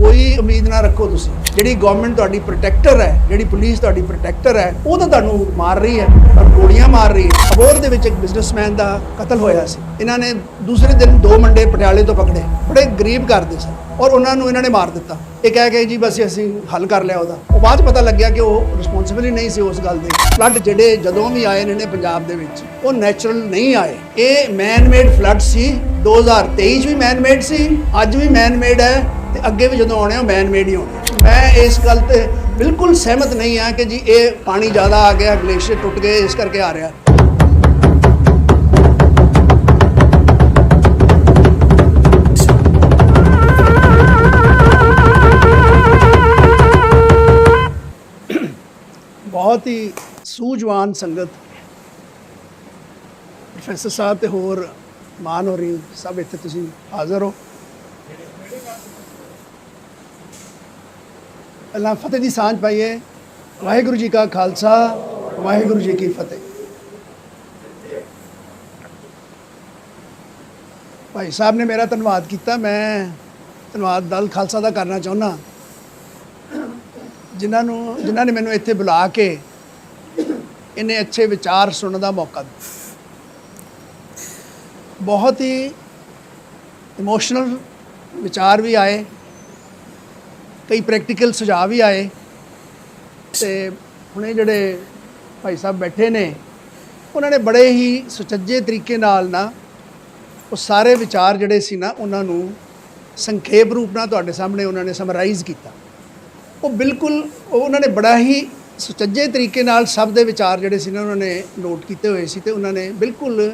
ਕੋਈ ਉਮੀਦ ਨਾ ਰੱਖੋ ਤੁਸੀਂ। ਜਿਹੜੀ ਗਵਰਨਮੈਂਟ ਤੁਹਾਡੀ ਪ੍ਰੋਟੈਕਟਰ ਹੈ, ਜਿਹੜੀ ਪੁਲਿਸ ਤੁਹਾਡੀ ਪ੍ਰੋਟੈਕਟਰ ਹੈ, ਉਹ ਤਾਂ ਤੁਹਾਨੂੰ ਮਾਰ ਰਹੀ ਹੈ, ਪਰ ਗੋਲੀਆਂ ਮਾਰ ਰਹੀ ਹੈ। ਅਬੋਰ ਦੇ ਵਿੱਚ ਇੱਕ ਬਿਜ਼ਨਸਮੈਨ ਦਾ ਕਤਲ ਹੋਇਆ ਸੀ। ਇਹਨਾਂ ਨੇ ਦੂਸਰੇ ਦਿਨ ਦੋ ਮੁੰਡੇ ਪਟਿਆਲੇ ਤੋਂ ਪਕੜੇ। ਬੜੇ ਗਰੀਬ ਘਰ ਦੇ ਸਨ ਔਰ ਉਹਨਾਂ ਨੂੰ ਇਹਨਾਂ ਨੇ ਮਾਰ ਦਿੱਤਾ। ਇਹ ਕਹਿ ਕੇ ਜੀ, ਬਸ ਅਸੀਂ ਹੱਲ ਕਰ ਲਿਆ ਉਹਦਾ। ਉਹ ਬਾਅਦ 'ਚ ਪਤਾ ਲੱਗਿਆ ਕਿ ਉਹ ਰਿਸਪੌਂਸਿਬਲ ਹੀ ਨਹੀਂ ਸੀ ਉਸ ਗੱਲ ਦੇ। ਫਲੱਡ ਜਿਹੜੇ ਜਦੋਂ ਵੀ ਆਏ ਨੇ ਪੰਜਾਬ ਦੇ ਵਿੱਚ, ਉਹ ਨੈਚੁਰਲ ਨਹੀਂ ਆਏ। ਇਹ ਮੈਨ ਮੇਡ ਫਲੱਡ ਸੀ 2023 'ਚ ਵੀ ਮੈਨ ਮੇਡ ਸੀ, ਅੱਜ ਵੀ ਮੈਨ ਮੇਡ ਹੈ। ਤੇ ਅੱਗੇ ਵੀ ਜਦੋਂ ਆਉਣੇ ਆ ਮੈਨ ਮੇਡ ਹੀ ਹੋਣੇ ਮੈਂ ਇਸ ਗੱਲ ਤੇ ਬਿਲਕੁਲ ਸਹਿਮਤ ਨਹੀਂ ਹਾਂ ਕਿ ਜੀ ਇਹ ਪਾਣੀ ਜ਼ਿਆਦਾ ਆ ਗਿਆ, ਗਲੇਸ਼ੀਅਰ ਟੁੱਟ ਗਏ, ਇਸ ਕਰਕੇ ਆ ਰਿਹਾ। ਬਹੁਤ ਹੀ ਸੂਝਵਾਨ ਸੰਗਤ। ਪ੍ਰੋਫੈਸਰ ਸਾਹਿਬ ਤੇ ਹੋਰ ਮਾਨ ਹੋਰੀ ਸਭ ਇੱਥੇ ਤੁਸੀਂ ਹਾਜ਼ਰ ਹੋ। ਅੱਲਾ ਫਤਿਹ ਦੀ ਸਾਂਝ ਪਾਈਏ। ਵਾਹਿਗੁਰੂ ਜੀ ਕਾ ਖਾਲਸਾ, ਵਾਹਿਗੁਰੂ ਜੀ ਕੀ ਫਤਿਹ। ਭਾਈ ਸਾਹਿਬ ਨੇ ਮੇਰਾ ਧੰਨਵਾਦ ਕੀਤਾ। ਮੈਂ ਧੰਨਵਾਦ ਦਲ ਖਾਲਸਾ ਦਾ ਕਰਨਾ ਚਾਹੁੰਦਾ। ਜਿਨ੍ਹਾਂ ਨੂੰ, ਜਿਨ੍ਹਾਂ ਨੇ ਮੈਨੂੰ ਇੱਥੇ ਬੁਲਾ ਕੇ ਇੰਨੇ ਅੱਛੇ ਵਿਚਾਰ ਸੁਣਨ ਦਾ ਮੌਕਾ ਦਿੱਤਾ। ਬਹੁਤ ਹੀ ਇਮੋਸ਼ਨਲ ਵਿਚਾਰ ਵੀ ਆਏ। ਕਈ ਪ੍ਰੈਕਟੀਕਲ ਸੁਝਾਅ ਵੀ ਆਏ ਤੇ ਹੁਣੇ ਜਿਹੜੇ ਭਾਈ ਸਾਹਿਬ ਬੈਠੇ ਨੇ, ਉਹਨਾਂ ਨੇ ਬੜੇ ਹੀ ਸੁਚੱਜੇ ਤਰੀਕੇ ਨਾਲ ਨਾ ਉਹ ਸਾਰੇ ਵਿਚਾਰ ਜਿਹੜੇ ਸੀ ਨਾ, ਉਹਨਾਂ ਨੂੰ ਸੰਖੇਪ ਰੂਪ ਨਾਲ ਤੁਹਾਡੇ ਸਾਹਮਣੇ ਉਹਨਾਂ ਨੇ ਸਮਰਾਈਜ਼ ਕੀਤਾ। ਉਹ ਬਿਲਕੁਲ ਉਹ ਉਹਨਾਂ ਨੇ ਬੜਾ ਹੀ ਸੁਚੱਜੇ ਤਰੀਕੇ ਨਾਲ ਸਭ ਦੇ ਵਿਚਾਰ ਜਿਹੜੇ ਸੀ ਨਾ, ਉਹਨਾਂ ਨੇ ਨੋਟ ਕੀਤੇ ਹੋਏ ਸੀ ਤੇ ਉਹਨਾਂ ਨੇ ਬਿਲਕੁਲ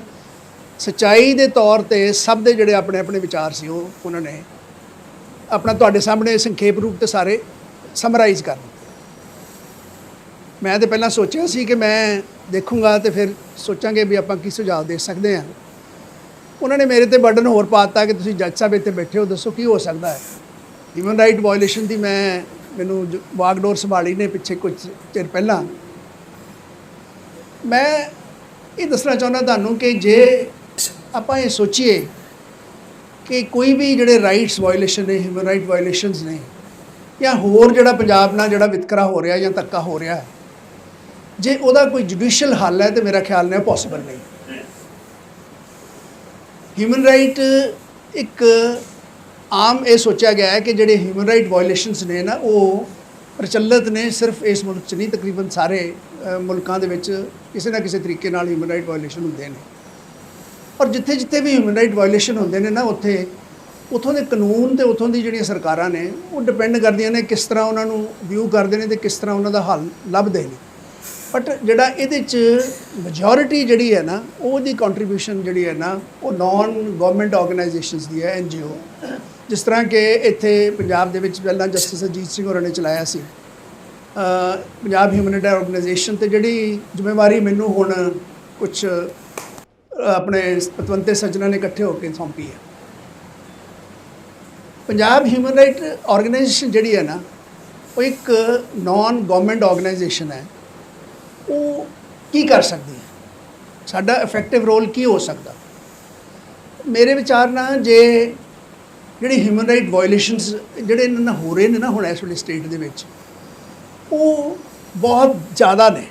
ਸਚਾਈ ਦੇ ਤੌਰ ਤੇ ਸਭ ਦੇ ਜਿਹੜੇ ਆਪਣੇ ਆਪਣੇ ਵਿਚਾਰ ਸੀ ਉਹ ਉਹਨਾਂ ਨੇ ਆਪਣਾ ਤੁਹਾਡੇ ਸਾਹਮਣੇ ਸੰਖੇਪ ਰੂਪ ਤੇ ਸਾਰੇ ਸਮਰਾਈਜ਼ ਕਰ ਮੈਂ ਤੇ ਪਹਿਲਾਂ ਸੋਚਿਆ ਸੀ ਕਿ ਮੈਂ ਦੇਖੂੰਗਾ ਤੇ ਫਿਰ ਸੋਚਾਂਗੇ ਵੀ ਆਪਾਂ ਕੀ ਸੁਝਾਅ ਦੇ ਸਕਦੇ ਹਾਂ। ਉਹਨਾਂ ਨੇ ਮੇਰੇ ਤੇ ਬਰਡਨ ਹੋਰ ਪਾਤਾ ਕਿ ਤੁਸੀਂ ਜੱਜ ਸਾਹਿਬ ਇੱਥੇ ਬੈਠੇ ਹੋ, ਦੱਸੋ ਕੀ ਹੋ ਸਕਦਾ ਹੈ। ਹਿਊਮਨ ਰਾਈਟ ਵਾਇਓਲੇਸ਼ਨ ਦੀ ਮੈਂ ਮੈਨੂੰ ਜ- ਵਾਗਡੋਰ ਸੰਭਾਲੀ ਨੇ ਪਿੱਛੇ ਕੁਝ ਚਿਰ ਪਹਿਲਾਂ। ਮੈਂ ਇਹ ਦੱਸਣਾ ਚਾਹੁੰਦਾ ਤੁਹਾਨੂੰ ਕਿ ਜੇ ਆਪਾਂ ਇਹ ਸੋਚੀਏ ਕਿ ਕੋਈ ਵੀ ਜਿਹੜੇ ਰਾਈਟਸ ਵਾਇਓਲੇਸ਼ਨ ਨੇ ਹਿਊਮਨ ਰਾਈਟ ਵਾਇਓਲੇਸ਼ਨਸ ਨੇ, ਜਾਂ ਹੋਰ ਜਿਹੜਾ ਪੰਜਾਬ ਨਾਲ ਜਿਹੜਾ ਵਿਤਕਰਾ ਹੋ ਰਿਹਾ ਜਾਂ ਧੱਕਾ ਹੋ ਰਿਹਾ, ਜੇ ਉਹਦਾ ਕੋਈ ਜੁਡੀਸ਼ੀਅਲ ਹੱਲ ਹੈ ਤੇ ਮੇਰਾ ਖਿਆਲ ਨਾਲ ਪੋਸੀਬਲ ਨਹੀਂ। ਹਿਊਮਨ ਰਾਈਟ ਇੱਕ ਆਮ ਇਹ ਸੋਚਿਆ ਗਿਆ ਹੈ ਕਿ ਜਿਹੜੇ ਹਿਊਮਨ ਰਾਈਟ ਵਾਇਓਲੇਸ਼ਨਸ ਨੇ ਨਾ, ਉਹ ਪ੍ਰਚਲਿਤ ਨੇ ਸਿਰਫ ਇਸ ਮੁਲਕ 'ਚ ਨਹੀਂ, ਤਕਰੀਬਨ ਸਾਰੇ ਮੁਲਕਾਂ ਦੇ ਵਿੱਚ ਕਿਸੇ ਨਾ ਕਿਸੇ ਤਰੀਕੇ ਨਾਲ ਹਿਊਮਨ ਰਾਈਟ ਵਾਇਓਲੇਸ਼ਨ ਹੁੰਦੇ ਨੇ। ਔਰ ਜਿੱਥੇ ਜਿੱਥੇ ਵੀ ਹਿਊਮਨ ਰਾਈਟ ਵਾਇਓਲੇਸ਼ਨ ਹੁੰਦੇ ਨੇ ਨਾ ਉੱਥੇ ਉਥੋਂ ਦੇ ਕਾਨੂੰਨ ਤੇ ਉਥੋਂ ਦੀ ਜਿਹੜੀਆਂ ਸਰਕਾਰਾਂ ਨੇ ਉਹ ਡਿਪੈਂਡ ਕਰਦੀਆਂ ਨੇ ਕਿਸ ਤਰ੍ਹਾਂ ਉਹਨਾਂ ਨੂੰ ਵਿਊ ਕਰਦੇ ਨੇ ਤੇ ਕਿਸ ਤਰ੍ਹਾਂ ਉਹਨਾਂ ਦਾ ਹੱਲ ਲੱਭਦੇ ਨੇ। ਬਟ ਜਿਹੜਾ ਇਹਦੇ ਚ ਮੈਜੋਰਿਟੀ ਜਿਹੜੀ ਹੈ ਨਾ ਉਹਦੀ ਕੰਟਰੀਬਿਊਸ਼ਨ ਜਿਹੜੀ ਹੈ ਨਾ ਉਹ ਨਾਨ ਗਵਰਨਮੈਂਟ ਆਰਗੇਨਾਈਜੇਸ਼ਨਸ ਦੀ ਹੈ ਐਨਜੀਓ ਜਿਸ ਤਰ੍ਹਾਂ ਕਿ ਇੱਥੇ ਪੰਜਾਬ ਦੇ ਵਿੱਚ ਪਹਿਲਾਂ ਜਸਟਿਸ ਅਜੀਤ ਸਿੰਘ ਹੋਰਾਂ ਨੇ ਚਲਾਇਆ ਸੀ। ਅ, ਪੰਜਾਬ ਹਿਊਮਨਿਟਰੀ ਆਰਗੇਨਾਈਜੇਸ਼ਨ ਤੇ ਜਿਹੜੀ ਜ਼ਿੰਮੇਵਾਰੀ ਮੈਨੂੰ ਹੁਣ ਕੁਝ ਆਪਣੇ ਪਤਵੰਤੇ ਸੱਜਣਾ ਨੇ ਇਕੱਠੇ ਹੋ ਕੇ ਸੌਂਪੀ ਹੈ। ਪੰਜਾਬ ਹਿਊਮਨ ਰਾਈਟ ਆਰਗੇਨਾਈਜੇਸ਼ਨ ਜਿਹੜੀ ਹੈ ਨਾ, ਉਹ ਇੱਕ ਨਾਨ ਗਵਰਨਮੈਂਟ ਆਰਗੇਨਾਈਜੇਸ਼ਨ ਹੈ। ਉਹ ਕੀ ਕਰ ਸਕਦੀ ਹੈ? ਸਾਡਾ ਇਫੈਕਟਿਵ ਰੋਲ ਕੀ ਹੋ ਸਕਦਾ? ਮੇਰੇ ਵਿਚਾਰ ਨਾਲ ਜੇ ਜਿਹੜੀ ਹਿਊਮਨ ਰਾਈਟ ਵਾਇਓਲੇਸ਼ਨਸ ਜਿਹੜੇ ਇਹਨਾਂ ਨਾਲ ਹੋ ਰਹੇ ਨੇ ਨਾ ਹੁਣ ਇਸ ਵੇਲੇ ਸਟੇਟ ਦੇ ਵਿੱਚ, ਉਹ ਬਹੁਤ ਜ਼ਿਆਦਾ ਨੇ।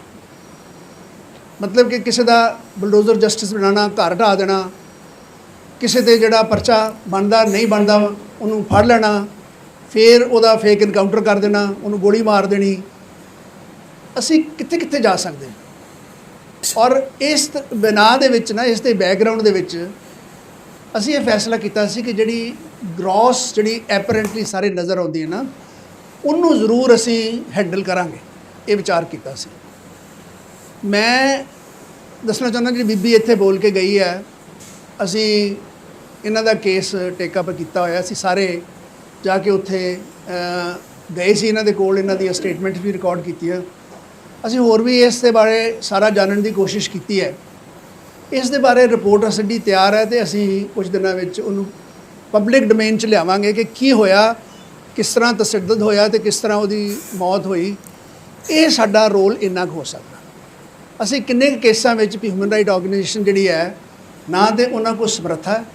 ਮਤਲਬ ਕਿ ਕਿਸੇ ਦਾ ਬਲਡੋਜ਼ਰ ਜਸਟਿਸ ਬਣਾਉਣਾ, ਘਰ ਢਾ ਦੇਣਾ, ਕਿਸੇ ਤੇ ਜਿਹੜਾ ਪਰਚਾ ਬਣਦਾ, ਨਹੀਂ ਬਣਦਾ, ਉਹਨੂੰ ਫੜ ਲੈਣਾ, ਫਿਰ ਉਹਦਾ ਫੇਕ ਇਨਕਾਊਂਟਰ ਕਰ ਦੇਣਾ, ਉਹਨੂੰ ਗੋਲੀ ਮਾਰ ਦੇਣੀ। ਅਸੀਂ ਕਿੱਥੇ ਕਿੱਥੇ ਜਾ ਸਕਦੇ ਹਾਂ? ਔਰ ਇਸ ਤ- ਬਿਨਾਂ ਦੇ ਵਿੱਚ ਨਾ, ਇਸ ਦੇ ਬੈਕਗ੍ਰਾਉਂਡ ਦੇ ਵਿੱਚ ਅਸੀਂ ਇਹ ਫੈਸਲਾ ਕੀਤਾ ਸੀ ਕਿ ਜਿਹੜੀ ਗ੍ਰੋਸ ਜਿਹੜੀ ਐਪਰੈਂਟਲੀ ਸਾਰੇ ਨਜ਼ਰ ਆਉਂਦੀ ਹੈ ਨਾ, ਉਹਨੂੰ ਜ਼ਰੂਰ ਅਸੀਂ ਹੈਂਡਲ ਕਰਾਂਗੇ। ਇਹ ਵਿਚਾਰ ਕੀਤਾ ਸੀ। ਮੈਂ ਦੱਸਣਾ ਚਾਹੁੰਦਾ ਕਿ ਬੀਬੀ ਇੱਥੇ ਬੋਲ ਕੇ ਗਈ ਹੈ, ਅਸੀਂ ਇਹਨਾਂ ਦਾ ਕੇਸ ਟੇਕ ਅਪ ਕੀਤਾ ਹੋਇਆ ਸੀ ਸਾਰੇ ਜਾ ਕੇ ਉੱਥੇ ਗਏ ਸੀ ਇਹਨਾਂ ਦੇ ਕੋਲ, ਇਹਨਾਂ ਦੀਆਂ ਸਟੇਟਮੈਂਟ ਵੀ ਰਿਕਾਰਡ ਕੀਤੀਆਂ ਅਸੀਂ ਹੋਰ ਵੀ ਇਸ ਦੇ ਬਾਰੇ ਸਾਰਾ ਜਾਣਨ ਦੀ ਕੋਸ਼ਿਸ਼ ਕੀਤੀ ਹੈ। ਇਸ ਦੇ ਬਾਰੇ ਰਿਪੋਰਟ ਸਾਡੀ ਤਿਆਰ ਹੈ ਤੇ ਅਸੀਂ ਕੁਝ ਦਿਨਾਂ ਵਿੱਚ ਉਹਨੂੰ ਪਬਲਿਕ ਡੋਮੇਨ 'ਚ ਲਿਆਵਾਂਗੇ ਕਿ ਕੀ ਹੋਇਆ, ਕਿਸ ਤਰ੍ਹਾਂ ਤਸੱਦਦ ਹੋਇਆ ਤੇ ਕਿਸ ਤਰ੍ਹਾਂ ਉਹਦੀ ਮੌਤ ਹੋਈ। ਇਹ ਸਾਡਾ ਰੋਲ ਇੰਨਾ ਕੁ ਹੋ ਸਕਦਾ। ਅਸੀਂ ਕਿੰਨੇ ਕੁ ਕੇਸਾਂ ਵਿੱਚ ਵੀ ਹਿਊਮਨ ਰਾਈਟ ਆਰਗੇਨਾਈਜੇਸ਼ਨ ਜਿਹੜੀ ਹੈ, ਨਾ ਤੇ ਉਹਨਾਂ ਕੋਲ ਸਮਰੱਥਾ ਹੈ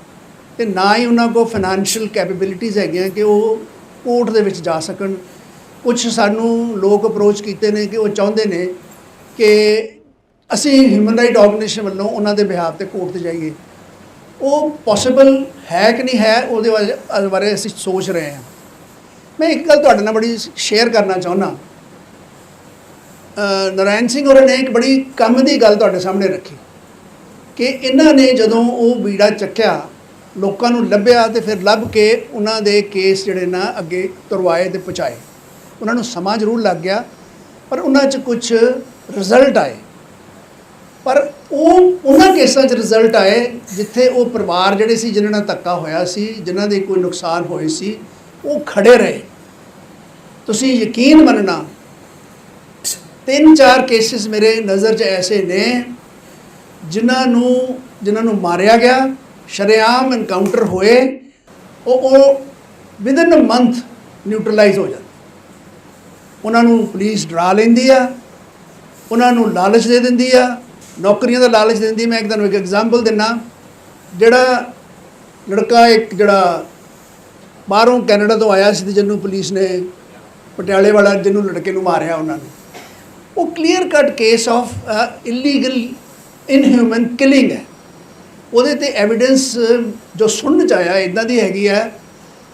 ਤੇ ਨਾ ਹੀ ਉਹਨਾਂ ਕੋਲ ਫਾਈਨੈਂਸ਼ੀਅਲ ਕੈਪੇਬਿਲਿਟੀਜ਼ ਹੈਗੀਆਂ ਕਿ ਉਹ ਕੋਰਟ ਦੇ ਵਿੱਚ ਜਾ ਸਕਣ। ਕੁਝ ਸਾਨੂੰ ਲੋਕ ਅਪਰੋਚ ਕੀਤੇ ਨੇ ਕਿ ਉਹ ਚਾਹੁੰਦੇ ਨੇ ਕਿ ਅਸੀਂ ਹਿਊਮਨ ਰਾਈਟ ਆਰਗੇਨਾਈਜੇਸ਼ਨ ਵੱਲੋਂ ਉਹਨਾਂ ਦੇ ਬਿਹਾਫ ਤੇ ਕੋਰਟ ਤੇ ਜਾਈਏ। ਉਹ ਪੋਸੀਬਲ ਹੈ ਕਿ ਨਹੀਂ ਹੈ, ਉਹਦੇ ਬਾਰੇ- ਅਸੀਂ ਸੋਚ ਰਹੇ ਹਾਂ। ਮੈਂ ਇੱਕ ਗੱਲ ਤੁਹਾਡੇ ਨਾਲ ਬੜੀ ਸ਼ੇਅਰ ਕਰਨਾ ਚਾਹੁੰਦਾ। ਨਰਾਇਣ ਸਿੰਘ ਹੋਰਾਂ ਨੇ ਇੱਕ ਬੜੀ ਕੰਮ ਦੀ ਗੱਲ ਤੁਹਾਡੇ ਸਾਹਮਣੇ ਰੱਖੀ ਕਿ ਇਹਨਾਂ ਨੇ ਜਦੋਂ ਉਹ ਬੀੜਾ ਚੱਕਿਆ, ਲੋਕਾਂ ਨੂੰ ਲੱਭਿਆ ਤੇ ਫਿਰ ਲੱਭ ਕੇ ਉਹਨਾਂ ਦੇ ਕੇਸ ਜਿਹੜੇ ਨਾ ਅੱਗੇ ਤੁਰਵਾਏ ਤੇ ਪਹੁੰਚਾਏ। ਉਹਨਾਂ ਨੂੰ ਸਮਾਂ ਜ਼ਰੂਰ ਲੱਗ ਗਿਆ, ਪਰ ਉਹਨਾਂ 'ਚ ਕੁਝ ਰਿਜ਼ਲਟ ਆਏ। ਪਰ ਉਹ, ਉਹਨਾਂ ਕੇਸਾਂ 'ਚ ਰਿਜ਼ਲਟ ਆਏ ਜਿੱਥੇ ਉਹ ਪਰਿਵਾਰ ਜਿਹੜੇ ਸੀ, ਜਿਨ੍ਹਾਂ ਨਾਲ ਧੱਕਾ ਹੋਇਆ ਸੀ, ਜਿਨ੍ਹਾਂ ਦੇ ਕੋਈ ਨੁਕਸਾਨ ਹੋਏ ਸੀ, ਉਹ ਖੜੇ ਰਹੇ। ਤੁਸੀਂ ਯਕੀਨ ਮੰਨਣਾ ਤਿੰਨ ਚਾਰ ਕੇਸਿਸ ਮੇਰੇ ਨਜ਼ਰ 'ਚ ਐਸੇ ਨੇ, ਜਿਨ੍ਹਾਂ ਨੂੰ ਜਿਨ੍ਹਾਂ ਨੂੰ ਮਾਰਿਆ ਗਿਆ, ਸ਼ਰੇਆਮ ਐਨਕਾਊਂਟਰ ਹੋਏ, ਉਹ ਉਹ ਵਿਦਨ ਅ ਮੰਥ ਨਿਊਟਰਲਾਈਜ਼ ਹੋ ਜਾਂਦੇ। ਉਹਨਾਂ ਨੂੰ ਪੁਲਿਸ ਡਰਾ ਲੈਂਦੀ ਆ, ਉਹਨਾਂ ਨੂੰ ਲਾਲਚ ਦੇ ਦਿੰਦੀ ਆ, ਨੌਕਰੀਆਂ ਦਾ ਲਾਲਚ ਦਿੰਦੀ ਮੈਂ ਇੱਕ ਤੁਹਾਨੂੰ ਇੱਕ ਐਗਜ਼ਾਮਪਲ ਦਿੰਨਾ, ਜਿਹੜਾ ਲੜਕਾ ਇੱਕ ਜਿਹੜਾ ਬਾਹਰੋਂ ਕੈਨੇਡਾ ਤੋਂ ਆਇਆ ਸੀ ਤੇ ਜਿਹਨੂੰ ਪੁਲਿਸ ਨੇ ਪਟਿਆਲੇ ਵਾਲਾ, ਜਿਹਨੂੰ ਲੜਕੇ ਨੂੰ ਮਾਰਿਆ ਉਹਨਾਂ ਨੇ। ਉਹ clear cut case of illegal inhuman killing ਹੈ। ਉਹਦੇ ਤੇ ਐਵੀਡੈਂਸ uh, ਜੋ ਸੁਣਨ ਚ ਆਇਆ ਇਦਾਂ ਦੀ ਹੈਗੀ ਹੈ